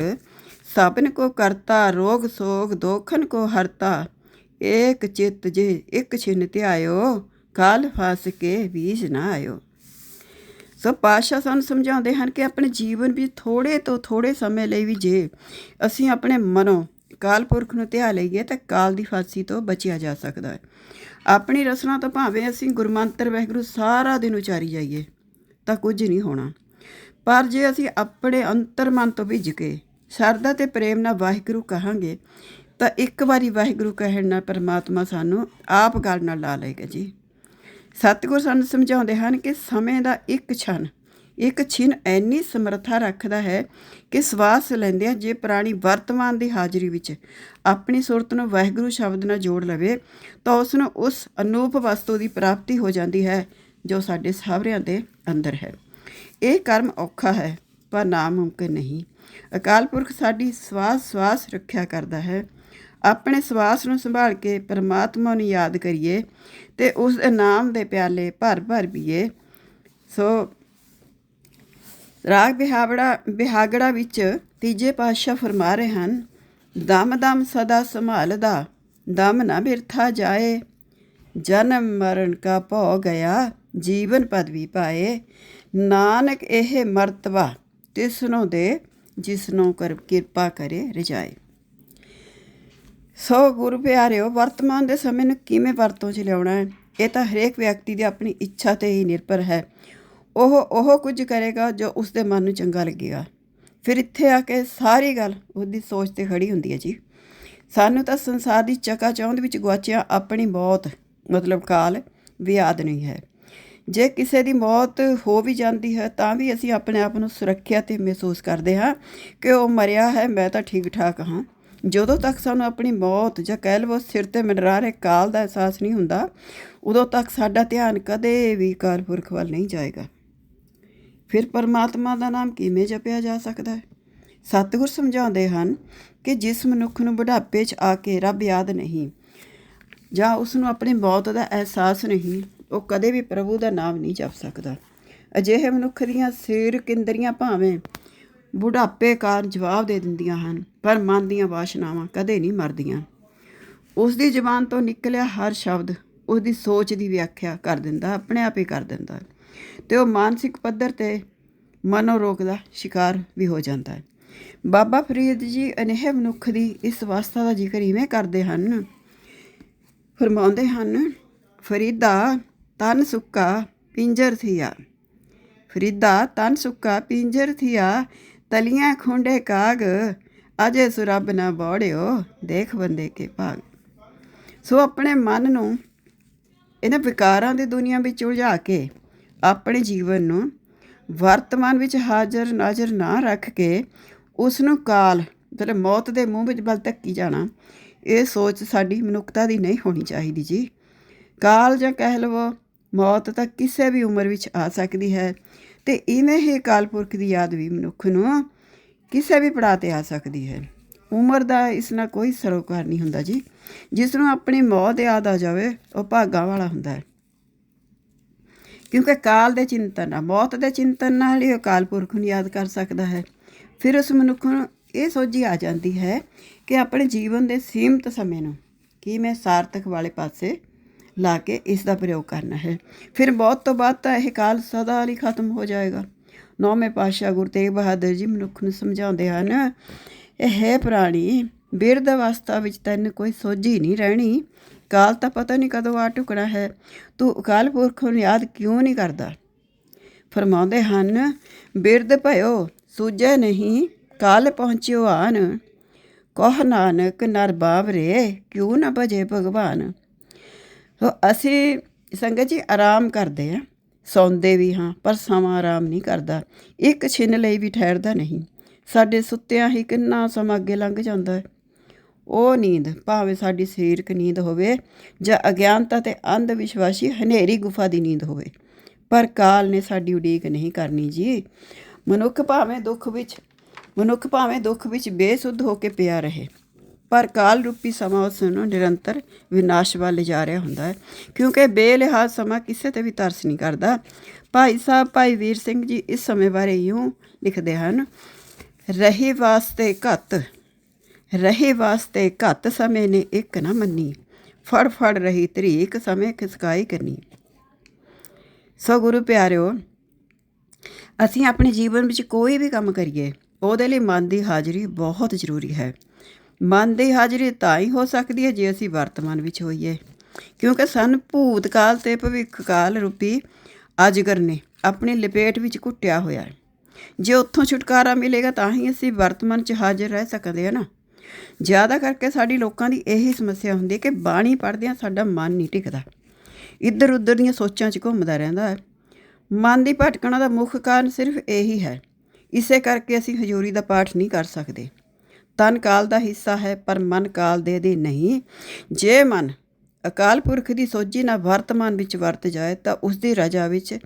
ਸਭਨ ਕੋ ਕਰਤਾ, ਰੋਗ ਸੋਗ ਦੋਖਨ ਕੋ ਹਰਤਾ। ਏਕ ਚਿਤ ਜੇ ਇੱਕ ਛਿਨ ਧਿਆਇਓ, ਕਾਲ ਫਸ ਕੇ ਬੀਜ ਨਾ ਆਇਓ। ਸੋ ਪਾਸ਼ਾ ਸਾਨੂੰ ਸਮਝਾਉਂਦੇ ਹਨ ਕਿ ਆਪਣੇ ਜੀਵਨ ਵਿੱਚ ਥੋੜੇ ਤੋਂ ਥੋੜੇ ਸਮੇਂ ਲਈ ਵੀ ਜੇ ਅਸੀਂ ਆਪਣੇ ਮਨੋਂ ਕਾਲ ਪੁਰਖ ਨੂੰ ਧਿਆ ਲਈਏ ਤਾਂ ਕਾਲ ਦੀ ਫਾਸੀ ਤੋਂ ਬਚਿਆ ਜਾ ਸਕਦਾ ਹੈ। ਆਪਣੀ ਰਸਨਾ ਤੋਂ ਭਾਵੇਂ ਅਸੀਂ ਗੁਰਮੰਤਰ ਵਾਹਿਗੁਰੂ ਸਾਰਾ ਦਿਨ ਉਚਾਰੀ ਜਾਈਏ, ਤਾਂ ਕੁਝ ਨਹੀਂ ਹੋਣਾ। ਪਰ ਜੇ ਅਸੀਂ ਆਪਣੇ ਅੰਤਰ ਮਨ ਤੋਂ ਭਿੱਜ ਕੇ ਸ਼ਰਧਾ ਤੇ ਪ੍ਰੇਮ ਨਾਲ ਵਾਹਿਗੁਰੂ ਕਹਾਂਗੇ, ਤਾਂ ਇੱਕ ਵਾਰੀ ਵਾਹਿਗੁਰੂ ਕਹਿਣ ਨਾਲ ਪਰਮਾਤਮਾ ਸਾਨੂੰ ਆਪ ਗੱਲ ਨਾਲ ਲਾ ਲਏਗਾ ਜੀ। ਸਤਿਗੁਰ ਸਾਨੂੰ ਸਮਝਾਉਂਦੇ ਹਨ ਕਿ ਸਮੇਂ ਦਾ ਇੱਕ ਛਣ ਇੱਕ ਛਿਨ ਐਨੀ ਸਮਰੱਥਾ ਰੱਖਦਾ ਹੈ ਕਿ ਸਵਾਸ ਲੈਂਦਿਆਂ ਜੇ ਪ੍ਰਾਣੀ ਵਰਤਮਾਨ ਦੀ ਹਾਜ਼ਰੀ ਵਿੱਚ ਆਪਣੀ ਸੁਰਤ ਨੂੰ ਵਾਹਿਗੁਰੂ ਸ਼ਬਦ ਨਾਲ ਜੋੜ ਲਵੇ, ਤਾਂ ਉਸ ਨੂੰ ਉਸ ਅਨੂਪ ਵਸਤੂ ਦੀ ਪ੍ਰਾਪਤੀ ਹੋ ਜਾਂਦੀ ਹੈ, ਜੋ ਸਾਡੇ ਸਾਹਵਰਿਆਂ ਦੇ ਅੰਦਰ ਹੈ। ਇਹ ਕਰਮ ਔਖਾ ਹੈ, ਪਰ ਨਾਮੁਮਕਿਨ ਨਹੀਂ। ਅਕਾਲ ਪੁਰਖ ਸਾਡੀ ਸਵਾਸ ਸਵਾਸ ਰੱਖਿਆ ਕਰਦਾ ਹੈ। ਆਪਣੇ ਸਵਾਸ ਨੂੰ ਸੰਭਾਲ ਕੇ ਪਰਮਾਤਮਾ ਨੂੰ ਯਾਦ ਕਰੀਏ ਤੇ ਉਸ ਦੇ ਨਾਮ ਦੇ ਪਿਆਲੇ ਭਰ ਭਰ ਪੀਏ। ਸੋ ਰਾਗ ਬਿਹਾਵੜਾ, ਬਿਹਾਗੜਾ ਵਿੱਚ ਤੀਜੇ ਪਾਤਸ਼ਾਹ ਫਰਮਾ ਰਹੇ ਹਨ, ਦਮ ਦਮ ਸਦਾ ਸੰਭਾਲਦਾ, ਦਮ ਨਾ ਬਿਰਥਾ ਜਾਏ, ਜਨਮ ਮਰਨ ਕਾ ਭੋ ਗਿਆ, ਜੀਵਨ ਪਦਵੀ ਪਾਏ, ਨਾਨਕ ਇਹ ਮਰਤਬਾ, ਤਿਸਨੋਂ ਦੇ ਜਿਸਨੋਂ ਕਰ, ਕਿਰਪਾ ਕਰੇ ਰਜਾਏ। ਸੋ ਗੁਰੂ ਪਿਆਰਿਓ, ਵਰਤਮਾਨ ਦੇ ਸਮੇਂ ਨੂੰ ਕਿਵੇਂ ਵਰਤੋਂ 'ਚ ਲਿਆਉਣਾ ਹੈ? ਇਹ ਤਾਂ ਹਰੇਕ ਵਿਅਕਤੀ ਦੀ ਆਪਣੀ ਇੱਛਾ ਤੇ ਹੀ ਨਿਰਭਰ ਹੈ। ਉਹ ਉਹ ਕੁਝ ਕਰੇਗਾ ਜੋ ਉਸ ਦੇ ਮਨ ਨੂੰ ਚੰਗਾ ਲੱਗੇਗਾ। ਫਿਰ ਇੱਥੇ ਆ ਕੇ ਸਾਰੀ ਗੱਲ ਉਹਦੀ ਸੋਚ ਤੇ ਖੜੀ ਹੁੰਦੀ ਹੈ ਜੀ। ਸਾਨੂੰ ਤਾਂ ਸੰਸਾਰ ਦੀ ਚਕਾ ਚੌਂਦ ਵਿੱਚ ਗਵਾਚਿਆ ਆਪਣੀ ਮੌਤ, ਮਤਲਬ ਕਾਲ, ਵੀ ਯਾਦ ਨਹੀਂ ਹੈ। ਜੇ ਕਿਸੇ ਦੀ ਮੌਤ ਹੋ ਵੀ ਜਾਂਦੀ ਹੈ ਤਾਂ ਵੀ ਅਸੀਂ ਆਪਣੇ ਆਪ ਨੂੰ ਸੁਰੱਖਿਅਤ ਮਹਿਸੂਸ ਕਰਦੇ ਹਾਂ ਕਿ ਉਹ ਮਰਿਆ ਹੈ, ਮੈਂ ਤਾਂ ਠੀਕ ਠਾਕ ਹਾਂ। ਜਦੋਂ ਤੱਕ ਸਾਨੂੰ ਆਪਣੀ ਮੌਤ ਜਾਂ ਕਹਿ ਲਵੋ ਸਿਰ ਤੇ ਮੰਡਰਾ ਰਹੇ ਕਾਲ ਦਾ ਅਹਿਸਾਸ ਨਹੀਂ ਹੁੰਦਾ, ਉਦੋਂ ਤੱਕ ਸਾਡਾ ਧਿਆਨ ਕਦੇ ਵੀ ਕਾਲ ਪੁਰਖ ਵੱਲ ਨਹੀਂ ਜਾਏਗਾ। ਫਿਰ ਪਰਮਾਤਮਾ ਦਾ ਨਾਮ ਕਿਵੇਂ ਜਪਿਆ ਜਾ ਸਕਦਾ ਹੈ? ਸਤਿਗੁਰ ਸਮਝਾਉਂਦੇ ਹਨ ਕਿ ਜਿਸ ਮਨੁੱਖ ਨੂੰ ਬੁਢਾਪੇ 'ਚ ਆ ਕੇ ਰੱਬ ਯਾਦ ਨਹੀਂ, ਜਾਂ ਉਸ ਨੂੰ ਆਪਣੀ ਮੌਤ ਦਾ ਅਹਿਸਾਸ ਨਹੀਂ, ਉਹ ਕਦੇ ਵੀ ਪ੍ਰਭੂ ਦਾ ਨਾਮ ਨਹੀਂ ਜਪ ਸਕਦਾ। ਅਜਿਹੇ ਮਨੁੱਖ ਦੀਆਂ ਸਿਰ ਕਿੰਦਰੀਆਂ ਭਾਵੇਂ ਬੁਢਾਪੇ ਕਾਰਨ ਜਵਾਬ ਦੇ ਦਿੰਦੀਆਂ ਹਨ, ਪਰ ਮਨ ਦੀਆਂ ਵਾਸ਼ਨਾਵਾਂ ਕਦੇ ਨਹੀਂ ਮਰਦੀਆਂ। ਉਸ ਦੀ ਜ਼ੁਬਾਨ ਤੋਂ ਨਿਕਲਿਆ ਹਰ ਸ਼ਬਦ, ਉਸ ਦੀ ਸੋਚ ਦੀ ਵਿਆਖਿਆ ਕਰ ਦਿੰਦਾ, ਆਪਣੇ ਆਪ ਹੀ ਕਰ ਦਿੰਦਾ। ਤੇ ਉਹ ਮਾਨਸਿਕ ਪੱਧਰ ਤੇ ਮਨੋਰੋਗ ਦਾ ਸ਼ਿਕਾਰ ਵੀ ਹੋ ਜਾਂਦਾ ਹੈ। ਬਾਬਾ ਫਰੀਦ ਜੀ ਅਨੇਹ ਮਨੁੱਖ ਦੀ ਇਸ ਅਵਸਥਾ ਦਾ ਜ਼ਿਕਰ ਇਵੇਂ ਕਰਦੇ ਹਨ। ਫਰਮਾਉਂਦੇ ਹਨ, ਫਰੀਦਾ ਤਨ ਸੁੱਕਾ ਪਿੰਜਰ ਥੀਆ। ਫਰੀਦਾ ਤਨ ਸੁੱਕਾ ਪਿੰਜਰ ਥੀਆ, ਤਲੀਆਂ ਖੁੰਡੇ ਕਾਗ। ਅਜੇ ਸੁਰਬ ਨਾ ਬੋੜਿਓ, ਦੇਖ ਬੰਦੇ ਕੇ ਭਾਗ। ਸੋ ਆਪਣੇ ਮਨ ਨੂੰ ਇਹਨਾਂ ਵਿਕਾਰਾਂ ਦੀ ਦੁਨੀਆ ਵਿੱਚ ਉਲਝਾ ਕੇ ਆਪਣੇ ਜੀਵਨ ਨੂੰ ਵਰਤਮਾਨ ਵਿੱਚ ਹਾਜ਼ਰ ਨਾਜ਼ਰ ਨਾ ਰੱਖ ਕੇ ਉਸ ਨੂੰ ਕਾਲ, ਮਤਲਬ ਮੌਤ ਦੇ ਮੂੰਹ ਵਿੱਚ ਬਲ ਧੱਕੀ ਜਾਣਾ, ਇਹ ਸੋਚ ਸਾਡੀ ਮਨੁੱਖਤਾ ਦੀ ਨਹੀਂ ਹੋਣੀ ਚਾਹੀਦੀ ਜੀ। ਕਾਲ ਜਾਂ ਕਹਿ ਲਵੋ, ਮੌਤ ਤਾਂ ਕਿਸੇ ਵੀ ਉਮਰ ਵਿੱਚ ਆ ਸਕਦੀ ਹੈ ਤੇ ਇਵੇਂ ਹੀ ਅਕਾਲ ਪੁਰਖ ਦੀ ਯਾਦ ਵੀ ਮਨੁੱਖ ਨੂੰ ਕਿਸੇ ਵੀ ਪੜਾਅ ਤੇ ਆ ਸਕਦੀ ਹੈ। ਉਮਰ ਦਾ ਇਸ ਨਾਲ ਕੋਈ ਸਰੋਕਾਰ ਨਹੀਂ ਹੁੰਦਾ ਜੀ। ਜਿਸ ਨੂੰ ਆਪਣੀ ਮੌਤ ਯਾਦ ਆ ਜਾਵੇ, ਉਹ ਭਾਗਾ ਵਾਲਾ ਹੁੰਦਾ ਹੈ। ਕਿਉਂਕਿ ਕਾਲ ਦੇ ਚਿੰਤਨ ਨਾਲ ਮੌਤ ਦੇ ਚਿੰਤਨ ਨਾਲ ਹੀ ਅਕਾਲ ਪੁਰਖ ਨੂੰ ਯਾਦ ਕਰ ਸਕਦਾ ਹੈ। ਫਿਰ ਉਸ ਮਨੁੱਖ ਨੂੰ ਇਹ ਸੋਝੀ ਆ ਜਾਂਦੀ ਹੈ ਕਿ ਆਪਣੇ ਜੀਵਨ ਦੇ ਸੀਮਤ ਸਮੇਂ ਨੂੰ ਕੀ ਮੈਂ ਸਾਰਥਕ ਵਾਲੇ ਪਾਸੇ ਲਾ ਕੇ ਇਸ ਦਾ ਪ੍ਰਯੋਗ ਕਰਨਾ ਹੈ। ਫਿਰ ਬਹੁਤ ਤੋਂ ਬਾਅਦ ਤਾਂ ਇਹ ਕਾਲ ਸਦਾ ਲਈ ਖਤਮ ਹੋ ਜਾਏਗਾ। ਨੌਵੇਂ ਪਾਤਸ਼ਾਹ ਗੁਰੂ ਤੇਗ ਬਹਾਦਰ ਜੀ ਮਨੁੱਖ ਨੂੰ ਸਮਝਾਉਂਦੇ ਹਨ, ਇਹ ਹੈ ਪ੍ਰਾਣੀ, ਬਿਰਧ ਅਵਸਥਾ ਵਿੱਚ ਤੈਨੂੰ ਕੋਈ ਸੋਝੀ ਨਹੀਂ ਰਹਿਣੀ। ਕਾਲ ਤਾਂ ਪਤਾ ਨਹੀਂ ਕਦੋਂ ਆ ਟੁਕਣਾ ਹੈ, ਤੂੰ ਅਕਾਲ ਪੁਰਖ ਨੂੰ ਯਾਦ ਕਿਉਂ ਨਹੀਂ ਕਰਦਾ? ਫਰਮਾਉਂਦੇ ਹਨ, ਬਿਰਧ ਭਇਓ, ਸੂਝੈ ਨਹੀਂ, ਕਾਲ ਪਹੁੰਚਿਓ ਆਨ। ਕਹ ਨਾਨਕ, ਨਰ ਬਾਵਰੇ, ਕਿਉਂ ਨਾ ਭਜੇ ਭਗਵਾਨ? ਸੋ ਅਸੀਂ ਸੰਗਤ ਜੀ ਆਰਾਮ ਕਰਦੇ ਆ ਸੌਂਦੇ ਵੀ ਹਾਂ, ਪਰ ਸਮਾਂ ਆਰਾਮ ਨਹੀਂ ਕਰਦਾ। ਇੱਕ ਛਿਨ ਲਈ ਵੀ ਠਹਿਰਦਾ ਨਹੀਂ। ਸਾਡੇ ਸੁੱਤਿਆਂ ਹੀ ਕਿੰਨਾ ਸਮਾਂ ਅੱਗੇ ਲੰਘ ਜਾਂਦਾ ਹੈ। ਉਹ ਨੀਂਦ, ਭਾਵੇਂ ਸਾਡੀ ਸਰੀਰਕ ਨੀਂਦ ਹੋਵੇ ਜਾਂ ਅਗਿਆਨਤਾ ਤੇ ਅੰਧ ਵਿਸ਼ਵਾਸੀ ਹਨੇਰੀ ਗੁਫਾ ਦੀ ਨੀਂਦ ਹੋਵੇ, ਪਰ ਕਾਲ ਨੇ ਸਾਡੀ ਉਡੀਕ ਨਹੀਂ ਕਰਨੀ ਜੀ। ਮਨੁੱਖ ਭਾਵੇਂ ਦੁੱਖ ਵਿੱਚ, ਮਨੁੱਖ ਭਾਵੇਂ ਦੁੱਖ ਵਿੱਚ ਬੇਸੁੱਧ ਹੋ ਕੇ ਪਿਆ ਰਹੇ, ਪਰ ਕਾਲ ਰੂਪੀ ਸਮਾਂ ਉਸ ਨੂੰ ਨਿਰੰਤਰ ਵਿਨਾਸ਼ ਵੱਲ ਜਾ ਰਿਹਾ ਹੁੰਦਾ ਹੈ, ਕਿਉਂਕਿ ਬੇਲਿਹਾਜ਼ ਸਮਾਂ ਕਿਸੇ ਤੇ ਵੀ ਤਰਸ ਨਹੀਂ ਕਰਦਾ। ਭਾਈ ਸਾਹਿਬ, ਭਾਈ ਵੀਰ ਸਿੰਘ ਜੀ ਇਸ ਸਮੇਂ ਬਾਰੇ ਇਉਂ ਲਿਖਦੇ ਹਨ, ਰਹੀ ਵਾਸਤੇ ਘੱਤ ਰਹੇ ਵਾਸਤੇ ਘੱਤ ਸਮੇਂ ਨੇ ਇੱਕ ਨਾ ਮੰਨੀ। ਫੜ ਫੜ ਰਹੀ ਤਰੀਕ ਸਮੇਂ ਖਿਸਕਾਈ ਕਰਨੀ। ਸੋ ਗੁਰੂ ਪਿਆਰਿਓ, ਅਸੀਂ ਆਪਣੇ ਜੀਵਨ ਵਿੱਚ ਕੋਈ ਵੀ ਕੰਮ ਕਰੀਏ, ਉਹਦੇ ਲਈ ਮਨ ਦੀ ਹਾਜ਼ਰੀ ਬਹੁਤ ਜ਼ਰੂਰੀ ਹੈ। ਮਨ ਦੀ ਹਾਜ਼ਰੀ ਤਾਂ ਹੀ ਹੋ ਸਕਦੀ ਹੈ ਜੇ ਅਸੀਂ ਵਰਤਮਾਨ ਵਿੱਚ ਹੋਈਏ। ਕਿਉਂਕਿ ਸਾਨੂੰ ਭੂਤਕਾਲ ਤੇ ਭਵਿੱਖਕਾਲ ਰੂਪੀ ਅਜਗਰ ਨੇ ਆਪਣੀ ਲਪੇਟ ਵਿੱਚ ਘੁੱਟਿਆ ਹੋਇਆ ਹੈ। ਜੇ ਉੱਥੋਂ ਛੁਟਕਾਰਾ ਮਿਲੇਗਾ ਤਾਂ ਹੀ ਅਸੀਂ ਵਰਤਮਾਨ 'ਚ ਹਾਜ਼ਰ ਰਹਿ ਸਕਦੇ ਹਾਂ ਨਾ। ਜ਼ਿਆਦਾ ਕਰਕੇ ਸਾਡੀ ਲੋਕਾਂ ਦੀ ਇਹੀ ਸਮੱਸਿਆ ਹੁੰਦੀ ਹੈ ਕਿ ਬਾਣੀ ਪੜ੍ਹਦਿਆਂ ਸਾਡਾ ਮਨ ਨਹੀਂ ਟਿਕਦਾ। ਇੱਧਰ ਉੱਧਰ ਦੀਆਂ ਸੋਚਾਂ 'ਚ ਘੁੰਮਦਾ ਰਹਿੰਦਾ ਹੈ। ਮਨ ਦੀ ਭਟਕਣਾ ਦਾ ਮੁੱਖ ਕਾਰਨ ਸਿਰਫ ਇਹੀ ਹੈ। ਇਸੇ ਕਰਕੇ ਅਸੀਂ ਹਜ਼ੂਰੀ ਦਾ ਪਾਠ ਨਹੀਂ ਕਰ ਸਕਦੇ। ਤਨ ਕਾਲ ਦਾ ਹਿੱਸਾ ਹੈ, ਪਰ ਮਨ ਕਾਲ ਦੇ ਦੇ ਨਹੀਂ। ਜੇ ਮਨ ਅਕਾਲ ਪੁਰਖ ਦੀ ਸੋਝੀ ਨਾਲ ਵਰਤਮਾਨ ਵਿੱਚ ਵਰਤ ਜਾਏ, ਤਾਂ ਉਸ ਦੀ ਰਜਾ ਵਿੱਚ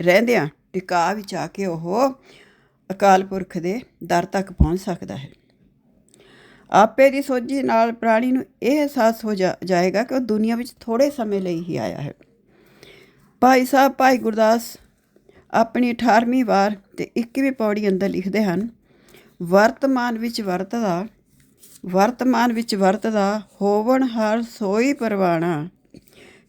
ਰਹਿੰਦਿਆਂ ਟਿਕਾ ਵਿੱਚ ਆ ਕੇ ਉਹ ਅਕਾਲ ਪੁਰਖ ਦੇ ਦਰ ਤੱਕ ਪਹੁੰਚ ਸਕਦਾ ਹੈ। ਆਪੇ ਦੀ ਸੋਝੀ ਨਾਲ ਪ੍ਰਾਣੀ ਨੂੰ ਇਹ ਅਹਿਸਾਸ ਹੋ ਜਾ- ਜਾਏਗਾ ਕਿ ਉਹ ਦੁਨੀਆ ਵਿੱਚ ਥੋੜੇ ਸਮੇਂ ਲਈ ਹੀ ਆਇਆ ਹੈ। ਭਾਈ ਸਾਹਿਬ, ਭਾਈ ਗੁਰਦਾਸ, ਆਪਣੀ 18ਵੀਂ ਵਾਰ ਤੇ 21ਵੀਂ ਪੌੜੀ ਅੰਦਰ ਲਿਖਦੇ ਹਨ, ਵਰਤਮਾਨ ਵਿੱਚ ਵਰਤਦਾ, ਵਰਤਮਾਨ ਵਿੱਚ ਵਰਤਦਾ ਹੋਵਣ ਹਰ ਸੋਈ ਪਰਵਾਣਾ।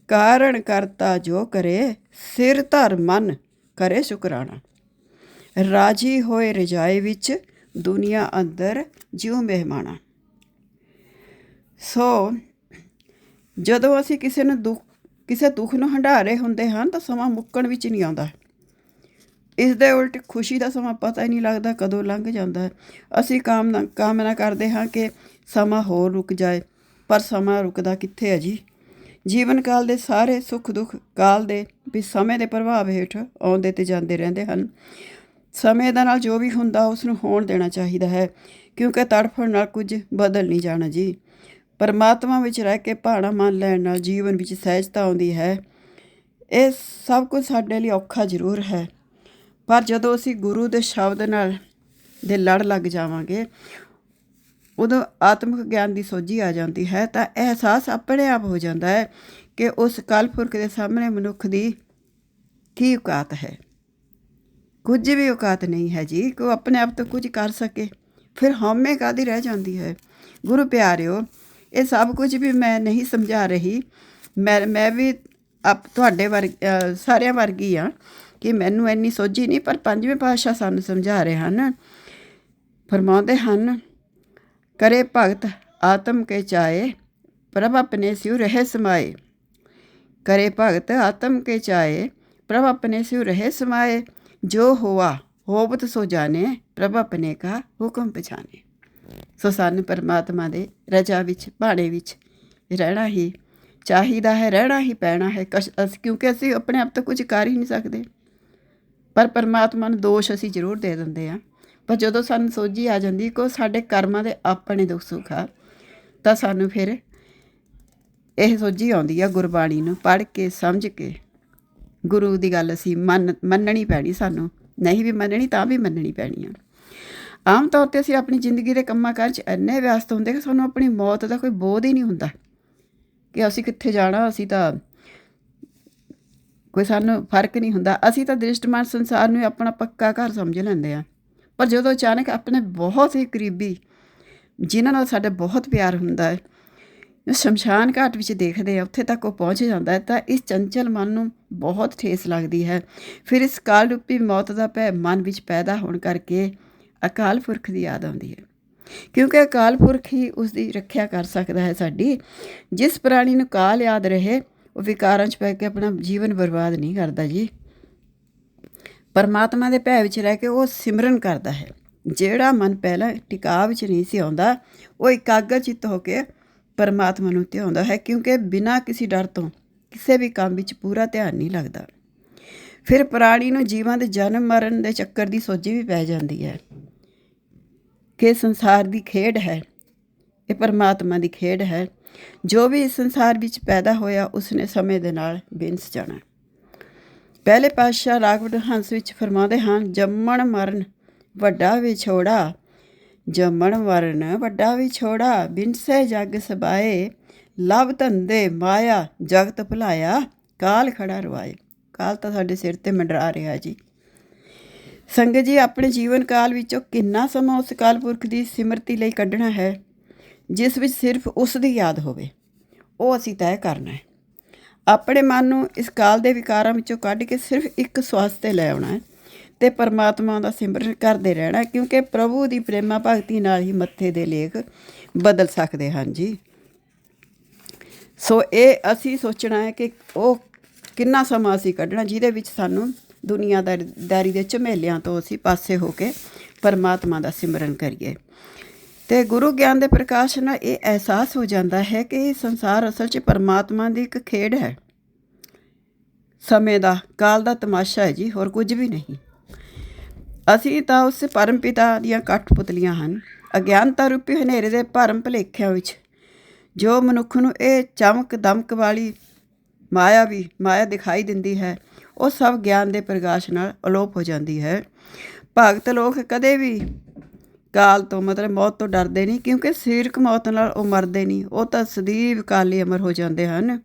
ਕਾਰਣ ਕਰਤਾ ਜੋ ਕਰੇ, ਸਿਰ ਧਰ ਮਨ ਕਰੇ ਸ਼ੁਕਰਾਨਾ ਰਾਜੀ ਹੋਏ ਰਜਾਏ ਵਿੱਚ ਦੁਨੀਆ ਅੰਦਰ ਜਿਉ ਮਹਿਮਾਨਾ ਸੋ ਜਦੋਂ ਅਸੀਂ ਕਿਸੇ ਨੂੰ ਦੁੱਖ, ਕਿਸੇ ਦੁੱਖ ਨੂੰ ਹੰਢਾ ਰਹੇ ਹੁੰਦੇ ਹਨ ਤਾਂ ਸਮਾਂ ਮੁੱਕਣ ਵਿੱਚ ਨਹੀਂ ਆਉਂਦਾ। ਇਸ ਦੇ ਉਲਟ ਖੁਸ਼ੀ ਦਾ ਸਮਾਂ ਪਤਾ ਹੀ ਨਹੀਂ ਲੱਗਦਾ ਕਦੋਂ ਲੰਘ ਜਾਂਦਾ। ਹੈ ਅਸੀਂ ਕਾਮਨਾ ਕਾਮਨਾ ਕਰਦੇ ਹਾਂ ਕਿ ਸਮਾਂ ਹੋਰ ਰੁਕ ਜਾਏ, ਪਰ ਸਮਾਂ ਰੁਕਦਾ ਕਿੱਥੇ ਹੈ ਜੀ? ਜੀਵਨ ਕਾਲ ਦੇ ਸਾਰੇ ਸੁੱਖ ਦੁੱਖ ਕਾਲ ਦੇ ਵੀ ਸਮੇਂ ਦੇ ਪ੍ਰਭਾਵ ਹੇਠ ਆਉਂਦੇ ਤੇ ਜਾਂਦੇ ਰਹਿੰਦੇ ਹਨ। ਸਮੇਂ ਦੇ ਨਾਲ ਜੋ ਵੀ ਹੁੰਦਾ ਉਸ ਨੂੰ ਹੋਣ ਦੇਣਾ ਚਾਹੀਦਾ ਹੈ, ਕਿਉਂਕਿ ਤੜਫਣ ਨਾਲ ਕੁਝ ਬਦਲ ਨਹੀਂ ਜਾਣਾ ਜੀ। ਪਰਮਾਤਮਾ ਵਿੱਚ ਰਹਿ ਕੇ ਭਾਣਾ ਮਨ ਲੈਣ ਨਾਲ ਜੀਵਨ ਵਿੱਚ ਸਹਿਜਤਾ ਆਉਂਦੀ ਹੈ। ਇਹ ਸਭ ਕੁਝ ਸਾਡੇ ਲਈ ਔਖਾ ਜ਼ਰੂਰ ਹੈ। ਪਰ ਜਦੋਂ ਅਸੀਂ ਗੁਰੂ ਦੇ ਸ਼ਬਦ ਨਾਲ ਦੇ ਲੜ ਲੱਗ ਜਾਵਾਂਗੇ, ਉਦੋਂ ਆਤਮਿਕ ਗਿਆਨ ਦੀ ਸੋਝੀ ਆ ਜਾਂਦੀ ਹੈ। ਤਾਂ ਅਹਿਸਾਸ ਆਪਣੇ ਆਪ ਹੋ ਜਾਂਦਾ ਹੈ ਕਿ ਉਸ ਕਲਪੁਰਖ ਦੇ ਸਾਹਮਣੇ ਮਨੁੱਖ ਦੀ ਕੀ ਔਕਾਤ ਹੈ। ਕੁਝ ਵੀ ਔਕਾਤ ਨਹੀਂ ਹੈ ਜੀ, ਕਿ ਉਹ ਆਪਣੇ ਆਪ ਤੋਂ ਕੁਝ ਕਰ ਸਕੇ। ਫਿਰ ਹਉਮੈ ਕਾਦੀ ਰਹਿ ਜਾਂਦੀ ਹੈ? ਗੁਰੂ ਪਿਆਰਿਓ ਇਹ ਸਭ ਕੁਝ ਵੀ ਮੈਂ ਨਹੀਂ ਸਮਝਾ ਰਹੀ। ਮੈਂ ਮੈਂ ਵੀ ਆਪ ਤੁਹਾਡੇ ਵਰਗ ਸਾਰਿਆਂ ਵਰਗੀ ਆ ਕਿ ਮੈਨੂੰ ਇੰਨੀ ਸੋਝੀ ਨਹੀਂ, ਪਰ ਪੰਜਵੇਂ ਪਾਤਸ਼ਾਹ ਸਾਨੂੰ ਸਮਝਾ ਰਹੇ ਹਨ। ਫਰਮਾਉਂਦੇ ਹਨ, ਕਰੇ ਭਗਤ ਆਤਮ ਕੇ ਚਾਏ ਪ੍ਰਭ ਆਪਣੇ ਸਿਉ ਰਹਿ ਸਮਾਏ। ਕਰੇ ਭਗਤ ਆਤਮ ਕੇ ਚਾਏ ਪ੍ਰਭ ਆਪਣੇ ਸਿਉ ਰਹਿ ਸਮਾਏ। ਜੋ ਹੋਆ, ਹੋਵਤ ਸੋ ਜਾਣੇ, ਪ੍ਰਭ ਆਪਣੇ ਕਾ ਹੁਕਮ ਪਛਾਣੇ। ਸੋ ਸਾਨੂੰ ਪਰਮਾਤਮਾ ਦੇ ਰਜਾ ਵਿੱਚ, ਬਾਣੇ ਵਿੱਚ ਰਹਿਣਾ ਹੀ ਚਾਹੀਦਾ ਹੈ, ਰਹਿਣਾ ਹੀ ਪੈਣਾ ਹੈ। ਕਸ਼- ਅਸ- ਕਿਉਂਕਿ ਅਸੀਂ ਆਪਣੇ ਆਪ ਤੋਂ ਕੁਝ ਕਰ ਹੀ ਨਹੀਂ ਸਕਦੇ। ਪਰ ਪਰਮਾਤਮਾ ਨੂੰ ਦੋਸ਼ ਅਸੀਂ ਜ਼ਰੂਰ ਦੇ ਦਿੰਦੇ ਆ ਪਰ ਜਦੋਂ ਸਾਨੂੰ ਸੋਝੀ ਆ ਜਾਂਦੀ ਕਿ ਉਹ ਸਾਡੇ ਕਰਮਾਂ ਦੇ ਆਪਣੇ ਦੁੱਖ ਸੁੱਖ ਆ, ਤਾਂ ਸਾਨੂੰ ਫਿਰ ਇਹ ਸੋਝੀ ਆਉਂਦੀ ਆ ਗੁਰਬਾਣੀ ਨੂੰ ਪੜ੍ਹ ਕੇ, ਸਮਝ ਕੇ। ਗੁਰੂ ਦੀ ਗੱਲ ਅਸੀਂ ਮੰਨ, ਮੰਨਣੀ ਪੈਣੀ ਸਾਨੂੰ। ਨਹੀਂ ਵੀ ਮੰਨਣੀ ਤਾਂ ਵੀ ਮੰਨਣੀ ਪੈਣੀ ਆ। ਆਮ ਤੌਰ ਤੇ ਅਸੀਂ ਆਪਣੀ ਜ਼ਿੰਦਗੀ ਦੇ ਕੰਮਾਂ ਕਾਰਾਂ 'ਚ ਇੰਨੇ ਵਿਅਸਤ ਹੁੰਦੇ ਕਿ ਸਾਨੂੰ ਆਪਣੀ ਮੌਤ ਦਾ ਕੋਈ ਬੋਧ ਹੀ ਨਹੀਂ ਹੁੰਦਾ। ਕਿ ਅਸੀਂ ਕਿੱਥੇ ਜਾਣਾ, ਅਸੀਂ ਤਾਂ ਕੋਈ ਸਾਨੂੰ ਫ਼ਰਕ ਨਹੀਂ ਹੁੰਦਾ। ਅਸੀਂ ਤਾਂ ਦ੍ਰਿਸ਼ਟਮਾਨ ਸੰਸਾਰ ਨੂੰ ਹੀ ਆਪਣਾ ਪੱਕਾ ਘਰ ਸਮਝ ਲੈਂਦੇ ਆ ਪਰ ਜਦੋਂ ਅਚਾਨਕ ਆਪਣੇ ਬਹੁਤ ਹੀ ਕਰੀਬੀ, ਜਿਨ੍ਹਾਂ ਨਾਲ ਸਾਡਾ ਬਹੁਤ ਪਿਆਰ ਹੁੰਦਾ ਹੈ ਸ਼ਮਸ਼ਾਨ ਘਾਟ ਵਿੱਚ ਦੇਖਦੇ ਆ ਉੱਥੇ ਤੱਕ ਉਹ ਪਹੁੰਚ ਜਾਂਦਾ ਹੈ, ਤਾਂ ਇਸ ਚੰਚਲ ਮਨ ਨੂੰ ਬਹੁਤ ਠੇਸ ਲੱਗਦੀ ਹੈ। ਫਿਰ ਇਸ ਕਾਲ ਰੂਪੀ ਮੌਤ ਦਾ ਭੈ ਮਨ ਵਿੱਚ ਪੈਦਾ ਹੋਣ ਕਰਕੇ ਅਕਾਲ ਪੁਰਖ ਦੀ ਯਾਦ ਆਉਂਦੀ ਹੈ। ਕਿਉਂਕਿ ਅਕਾਲ ਪੁਰਖ ਹੀ ਉਸ ਦੀ ਰੱਖਿਆ ਕਰ ਸਕਦਾ ਹੈ ਸਾਡੀ। ਜਿਸ ਪ੍ਰਾਣੀ ਨੂੰ ਕਾਲ ਯਾਦ ਰਹੇ, ਉਹ ਵਿਕਾਰਾਂ 'ਚ ਪੈ ਕੇ ਆਪਣਾ ਜੀਵਨ ਬਰਬਾਦ ਨਹੀਂ ਕਰਦਾ ਜੀ। ਪਰਮਾਤਮਾ ਦੇ ਭੈ ਵਿੱਚ ਰਹਿ ਕੇ ਉਹ ਸਿਮਰਨ ਕਰਦਾ ਹੈ। ਜਿਹੜਾ ਮਨ ਪਹਿਲਾਂ ਟਿਕਾ ਵਿੱਚ ਨਹੀਂ ਸੀ ਆਉਂਦਾ, ਉਹ ਇਕਾਗਰ ਚਿੱਤ ਹੋ ਕੇ ਪਰਮਾਤਮਾ ਨੂੰ ਧਿਆਉਂਦਾ ਹੈ, ਕਿਉਂਕਿ ਬਿਨਾਂ ਕਿਸੇ ਡਰ ਤੋਂ ਕਿਸੇ ਵੀ ਕੰਮ ਵਿੱਚ ਪੂਰਾ ਧਿਆਨ ਨਹੀਂ ਲੱਗਦਾ। ਫਿਰ ਪ੍ਰਾਣੀ ਨੂੰ ਜੀਵਾਂ ਦੇ ਜਨਮ ਮਰਨ ਦੇ ਚੱਕਰ ਦੀ ਸੋਝੀ ਵੀ ਪੈ ਜਾਂਦੀ ਹੈ। ਕਿ ਸੰਸਾਰ ਦੀ ਖੇਡ ਹੈ, ਇਹ ਪਰਮਾਤਮਾ ਦੀ ਖੇਡ ਹੈ। ਜੋ ਵੀ ਇਸ ਸੰਸਾਰ ਵਿੱਚ ਪੈਦਾ ਹੋਇਆ, ਉਸਨੇ ਸਮੇਂ ਦੇ ਨਾਲ ਬਿਨਸ ਜਾਣਾ। ਪਹਿਲੇ ਪਾਤਸ਼ਾਹ ਰਾਗਵਡ ਹੰਸ ਵਿੱਚ ਫਰਮਾਉਂਦੇ ਹਨ, ਜੰਮਣ ਮਰਨ ਵੱਡਾ ਵਿਛੋੜਾ, ਜੰਮਣ ਮਰਨ ਵੱਡਾ ਵਿਛੋੜਾ, ਬਿਨਸੇ ਜਗ ਸਬਾਏ, ਲਵ ਧੰਦੇ ਮਾਇਆ ਜਗਤ ਭੁਲਾਇਆ, ਕਾਲ ਖੜਾ ਰਵਾਏ ਕਾਲ ਤਾਂ ਸਾਡੇ ਸਿਰ ਤੇ ਮੰਡਰਾ ਰਿਹਾ ਜੀ। ਸੰਗਤ ਜੀ, ਆਪਣੇ ਜੀਵਨ ਕਾਲ ਵਿੱਚੋਂ ਕਿੰਨਾ ਸਮਾਂ ਉਸ ਕਾਲ ਪੁਰਖ ਦੀ ਸਿਮਰਤੀ ਲਈ ਕੱਢਣਾ ਹੈ, ਜਿਸ ਵਿੱਚ ਸਿਰਫ ਉਸ ਦੀ ਯਾਦ ਹੋਵੇ, ਉਹ ਅਸੀਂ ਤੈਅ ਕਰਨਾ ਹੈ। ਆਪਣੇ ਮਨ ਨੂੰ ਇਸ ਕਾਲ ਦੇ ਵਿਕਾਰਾਂ ਵਿੱਚੋਂ ਕੱਢ ਕੇ ਸਿਰਫ ਇੱਕ ਸਵਾਸ ਤੇ ਲੈ ਆਉਣਾ ਹੈ ਤੇ ਪਰਮਾਤਮਾ ਦਾ ਸਿਮਰਨ ਕਰਦੇ ਰਹਿਣਾ ਕਿਉਂਕਿ ਪ੍ਰਭੂ ਦੀ ਪ੍ਰੇਮਾ ਭਗਤੀ ਨਾਲ ਹੀ ਮੱਥੇ ਦੇ ਲੇਖ ਬਦਲ ਸਕਦੇ ਹਨ ਜੀ। ਸੋ ਇਹ ਅਸੀਂ ਸੋਚਣਾ ਹੈ ਕਿ ਉਹ ਕਿੰਨਾ ਸਮਾਂ ਅਸੀਂ ਕੱਢਣਾ, ਜਿਹਦੇ ਵਿੱਚ ਸਾਨੂੰ ਦੁਨੀਆਦਾਰੀ ਦੇ ਝਮੇਲਿਆਂ ਤੋਂ ਅਸੀਂ ਪਾਸੇ ਹੋ ਕੇ ਪਰਮਾਤਮਾ ਦਾ ਸਿਮਰਨ ਕਰੀਏ। ਤੇ ਗੁਰੂ ਗਿਆਨ ਦੇ ਪ੍ਰਕਾਸ਼ ਨਾਲ ਇਹ ਅਹਿਸਾਸ ਹੋ ਜਾਂਦਾ ਹੈ ਕਿ ਇਹ ਸੰਸਾਰ ਅਸਲ 'ਚ ਪਰਮਾਤਮਾ ਦੀ ਇੱਕ ਖੇਡ ਹੈ। ਸਮੇਂ ਦਾ, ਕਾਲ ਦਾ ਤਮਾਸ਼ਾ ਹੈ ਜੀ, ਹੋਰ ਕੁਝ ਵੀ ਨਹੀਂ। ਅਸੀਂ ਤਾਂ ਉਸ ਪਰਮ ਪਿਤਾ ਦੀਆਂ ਕਠਪੁਤਲੀਆਂ ਹਨ। ਅਗਿਆਨਤਾ ਰੂਪੀ ਹਨੇਰੇ ਦੇ ਭਰਮ ਭਲੇਖਿਆਂ ਵਿੱਚ, ਜੋ ਮਨੁੱਖ ਨੂੰ ਇਹ ਚਮਕ ਦਮਕ ਵਾਲੀ ਮਾਇਆ ਵੀ, ਮਾਇਆ ਦਿਖਾਈ ਦਿੰਦੀ ਹੈ। ਉਹ ਸਭ ਗਿਆਨ ਦੇ ਪ੍ਰਕਾਸ਼ ਨਾਲ ਅਲੋਪ ਹੋ ਜਾਂਦੀ ਹੈ। ਭਗਤ ਲੋਕ ਕਦੇ ਵੀ ਕਾਲ ਤੋਂ ਮਤਲਬ ਮੌਤ ਤੋਂ ਡਰਦੇ ਨਹੀਂ, ਕਿਉਂਕਿ ਸਰੀਰਕ ਮੌਤ ਨਾਲ ਉਹ ਮਰਦੇ ਨਹੀਂ, ਉਹ ਤਾਂ ਸਦੀਵ ਕਾਲੀ ਅਮਰ ਹੋ ਜਾਂਦੇ ਹਨ।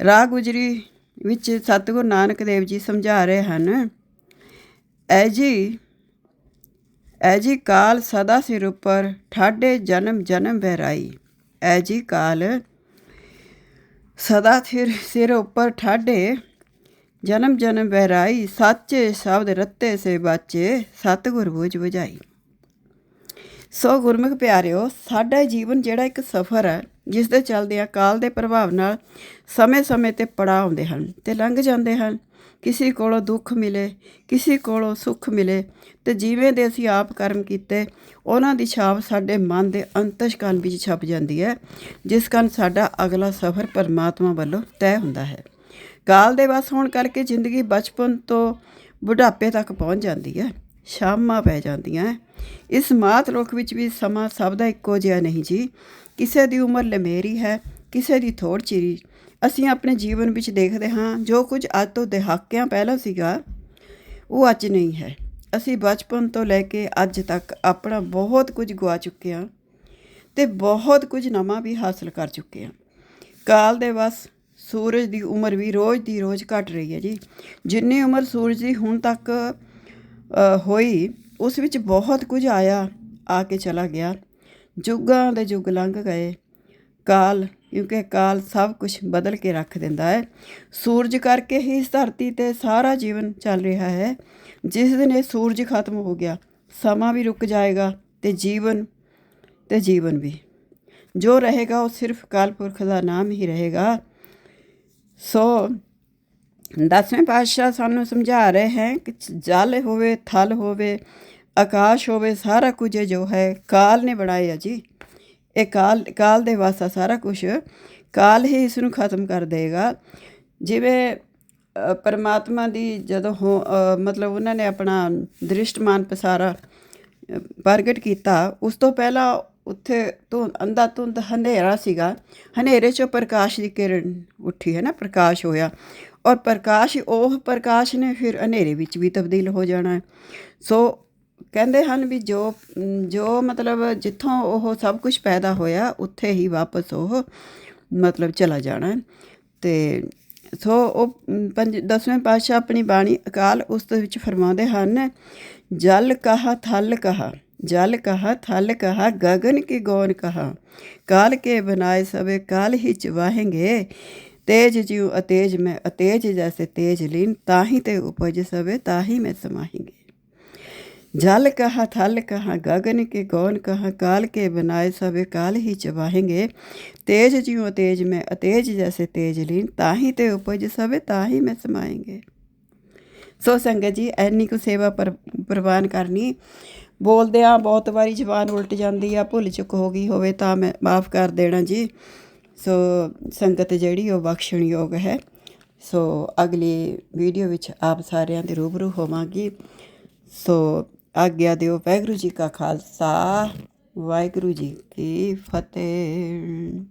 ਰਾਹ ਗੁਜਰੀ ਵਿੱਚ ਸਤਿਗੁਰੂ ਨਾਨਕ ਦੇਵ ਜੀ ਸਮਝਾ ਰਹੇ ਹਨ, ਐ ਜੀ ਐ ਜੀ ਕਾਲ ਸਦਾ ਸਿਰ ਉੱਪਰ, ਠਾਡੇ ਜਨਮ ਜਨਮ ਵਹਿਰਾਈ। ਐ ਜੀ ਕਾਲ ਸਦਾ ਸਿਰ ਸਿਰ ਉੱਪਰ, ਠਾਡੇ ਜਨਮ ਜਨਮ ਵਹਿਰਾਈ ਸੱਚੇ ਸ਼ਬਦ ਰੱਤੇ ਸੇ ਬਾਚੇ, ਸਤਿਗੁਰ ਬੂਝ ਬੁਝਾਈ। ਸੋ ਗੁਰਮੁਖ ਪਿਆਰਿਓ, ਸਾਡਾ ਜੀਵਨ ਜਿਹੜਾ ਇੱਕ ਸਫ਼ਰ ਹੈ ਜਿਸ ਦੇ ਚੱਲਦੇ ਆ ਕਾਲ ਦੇ ਪ੍ਰਭਾਵ ਨਾਲ ਸਮੇਂ-ਸਮੇਂ ਤੇ ਪੜਾ ਆਉਂਦੇ ਹਨ ਤੇ ਲੰਘ ਜਾਂਦੇ ਹਨ। ਕਿਸੇ ਕੋਲੋਂ ਦੁੱਖ ਮਿਲੇ, ਕਿਸੇ ਕੋਲੋਂ ਸੁੱਖ ਮਿਲੇ ਤੇ ਜਿਵੇਂ ਦੇ ਅਸੀਂ ਆਪ ਕਰਮ ਕੀਤੇ, ਉਹਨਾਂ ਦੀ ਛਾਪ ਸਾਡੇ ਮਨ ਦੇ ਅੰਤਸ਼ਕਨ ਵਿੱਚ ਛਪ ਜਾਂਦੀ ਹੈ, ਜਿਸ ਕਾਰਨ ਸਾਡਾ ਅਗਲਾ ਸਫ਼ਰ ਪਰਮਾਤਮਾ ਵੱਲੋਂ ਤੈਅ ਹੁੰਦਾ ਹੈ। ਕਾਲ ਦੇ ਵਸ ਹੋਣ ਕਰਕੇ ਜ਼ਿੰਦਗੀ ਬਚਪਨ ਤੋਂ ਬੁਢਾਪੇ ਤੱਕ ਪਹੁੰਚ ਜਾਂਦੀ ਹੈ, ਸ਼ਾਮਾਂ ਪੈ ਜਾਂਦੀਆਂ ਹੈ। ਇਸ ਮਾਤ ਰੁੱਖ ਵਿੱਚ ਵੀ ਸਮਾਂ ਸਭ ਦਾ ਇੱਕੋ ਜਿਹਾ ਨਹੀਂ ਜੀ। ਕਿਸੇ ਦੀ ਉਮਰ ਲਮੇਰੀ ਹੈ, ਕਿਸੇ ਦੀ ਥੋੜ ਚਿਰੀ। ਅਸੀਂ ਆਪਣੇ ਜੀਵਨ ਵਿੱਚ ਦੇਖਦੇ ਹਾਂ, ਜੋ ਕੁਝ ਅੱਜ ਤੋਂ ਦਹਾਕਿਆਂ ਪਹਿਲਾਂ ਸੀਗਾ, ਉਹ ਅੱਜ ਨਹੀਂ ਹੈ। ਅਸੀਂ ਬਚਪਨ ਤੋਂ ਲੈ ਕੇ ਅੱਜ ਤੱਕ ਆਪਣਾ ਬਹੁਤ ਕੁਝ ਗਵਾ ਚੁੱਕੇ ਹਾਂ ਤੇ ਬਹੁਤ ਕੁਝ ਨਵਾਂ ਵੀ ਹਾਸਲ ਕਰ ਚੁੱਕੇ ਹਾਂ। ਕਾਲ ਦੇ ਵਸ ਸੂਰਜ ਦੀ ਉਮਰ ਵੀ ਰੋਜ਼ ਦੀ ਰੋਜ਼ ਘਟ ਰਹੀ ਹੈ ਜੀ। ਜਿੰਨੀ ਉਮਰ ਸੂਰਜ ਦੀ ਹੁਣ ਤੱਕ ਹੋਈ, ਉਸ ਵਿੱਚ ਬਹੁਤ ਕੁਝ ਆਇਆ, ਆ ਕੇ ਚਲਾ ਗਿਆ। ਜੁਗਾਂ ਦੇ ਜੁਗ ਲੰਘ ਗਏ। ਕਾਲ ਕਿਉਂਕਿ ਕਾਲ ਸਭ ਕੁਝ ਬਦਲ ਕੇ ਰੱਖ ਦਿੰਦਾ ਹੈ। ਸੂਰਜ ਕਰਕੇ ਹੀ ਇਸ ਧਰਤੀ ਤੇ ਸਾਰਾ ਜੀਵਨ ਚੱਲ ਰਿਹਾ ਹੈ। ਜਿਸ ਦਿਨ ਇਹ ਸੂਰਜ ਖਤਮ ਹੋ ਗਿਆ, ਸਮਾਂ ਵੀ ਰੁਕ ਜਾਏਗਾ ਤੇ ਜੀਵਨ ਤੇ ਜੀਵਨ ਵੀ। ਜੋ ਰਹੇਗਾ ਉਹ ਸਿਰਫ ਕਾਲਪੁਰਖ ਦਾ ਨਾਮ ਹੀ ਰਹੇਗਾ। ਸੋ ਦਸਵੇਂ ਪਾਤਸ਼ਾਹ ਸਾਨੂੰ ਸਮਝਾ ਰਹੇ ਹੈ ਕਿ ਜਲ ਹੋਵੇ, ਥਲ ਹੋਵੇ, ਆਕਾਸ਼ ਹੋਵੇ, ਸਾਰਾ ਕੁਝ ਜੋ ਹੈ ਕਾਲ ਨੇ ਬਣਾਇਆ ਜੀ। ਇਹ ਕਾਲ ਕਾਲ ਦੇ ਵਾਸਾ ਸਾਰਾ ਕੁਝ ਕਾਲ ਹੀ ਇਸ ਨੂੰ ਖਤਮ ਕਰ ਦੇਗਾ। ਜਿਵੇਂ ਪਰਮਾਤਮਾ ਦੀ ਜਦੋਂ ਮਤਲਬ ਉਹਨਾਂ ਨੇ ਆਪਣਾ ਦ੍ਰਿਸ਼ਟਮਾਨ ਪਸਾਰਾ ਪ੍ਰਗਟ ਕੀਤਾ, ਉਸ ਤੋਂ ਪਹਿਲਾਂ ਉੱਥੇ ਤੋਂ ਅੰਧਾ ਧੁੰਦ ਹਨੇਰਾ ਸੀਗਾ। ਹਨੇਰੇ ਚੋਂ ਪ੍ਰਕਾਸ਼ ਦੀ ਕਿਰਨ ਉੱਠੀ ਹੈ ਨਾ, ਪ੍ਰਕਾਸ਼ ਹੋਇਆ। ਔਰ ਪ੍ਰਕਾਸ਼, ਉਹ ਪ੍ਰਕਾਸ਼ ਨੇ ਫਿਰ ਹਨੇਰੇ ਵਿੱਚ ਵੀ ਤਬਦੀਲ ਹੋ ਜਾਣਾ ਹੈ। ਸੋ ਕਹਿੰਦੇ ਹਨ ਵੀ ਜੋ ਜੋ ਮਤਲਬ ਜਿੱਥੋਂ ਉਹ ਸਭ ਕੁਝ ਪੈਦਾ ਹੋਇਆ, ਉੱਥੇ ਹੀ ਵਾਪਸ ਉਹ ਮਤਲਬ ਚਲਾ ਜਾਣਾ ਤੇ ਸੋ ਉਹ ਪੰਜ, ਦਸਵੇਂ ਪਾਤਸ਼ਾਹ ਆਪਣੀ ਬਾਣੀ ਅਕਾਲ ਉਸ ਦੇ ਵਿੱਚ ਫਰਮਾਉਂਦੇ ਹਨ, ਜਲ ਕਹਾ ਥਲ ਕਹਾ। जल कहा थल कहा गगन के गौन कहा काल के बनाए सबे काल ही चवाहेंगे ਤੇਜ ਜਿਉ ਅਤੇਜ ਮੈਂ ਅਤੇਜ ਜੈਸੇ ਤੇਜ ਲੀਨ, ਤਾਹੀ ਤੇ ਉਪਜ ਸਵੇ ਤਾਹੀ ਮੈਂ ਸਮਾਹਿਗੇ। ਜਲ ਕਹਾ, ਥਲ ਕਹਾ, ਗਗਨ ਕੇ ਗੌਨ ਕਹਾ, ਕਾਲ ਕੇ ਬਨਾਏ ਸਵੇ ਕਾਲ ਹੀ ਚਬਾਹੇਂਗੇ ਤੇਜ ਜਿਉ ਅਤੇਜ ਮੈਂ ਅਤੇਜ ਜੈਸੇ ਤੇਜ ਲੀਨ, ਤਾਹੀ ਤੇ ਉਪਜ ਸਵੇ ਤਾਹੀ ਮੈਂ ਸਮਾਏਂਗੇ ਸੋ ਸੰਗਤ ਜੀ, ਐਨੀ ਕੋ ਸੇਵਾ ਪ੍ਰਵਾਨ ਕਰਨੀ। ਬੋਲਦਿਆਂ ਬਹੁਤ ਵਾਰੀ ਜ਼ਬਾਨ ਉਲਟ ਜਾਂਦੀ ਆ, ਭੁੱਲ ਚੁੱਕ ਹੋ ਗਈ ਹੋਵੇ ਤਾਂ ਮੈਂ ਮਾਫ ਕਰ ਦੇਣਾ ਜੀ। ਸੋ ਸੰਗਤ ਜਿਹੜੀ ਉਹ ਬਖਸ਼ਣਯੋਗ ਹੈ। ਸੋ ਅਗਲੀ ਵੀਡੀਓ ਵਿੱਚ ਆਪ ਸਾਰਿਆਂ ਦੇ ਰੂਬਰੂ ਹੋਵਾਂਗੀ। ਸੋ ਆਗਿਆ ਦਿਓ ਵਾਹਿਗੁਰੂ ਜੀ ਕਾ ਖਾਲਸਾ, ਵਾਹਿਗੁਰੂ ਜੀ ਕੀ ਫਤਿਹ।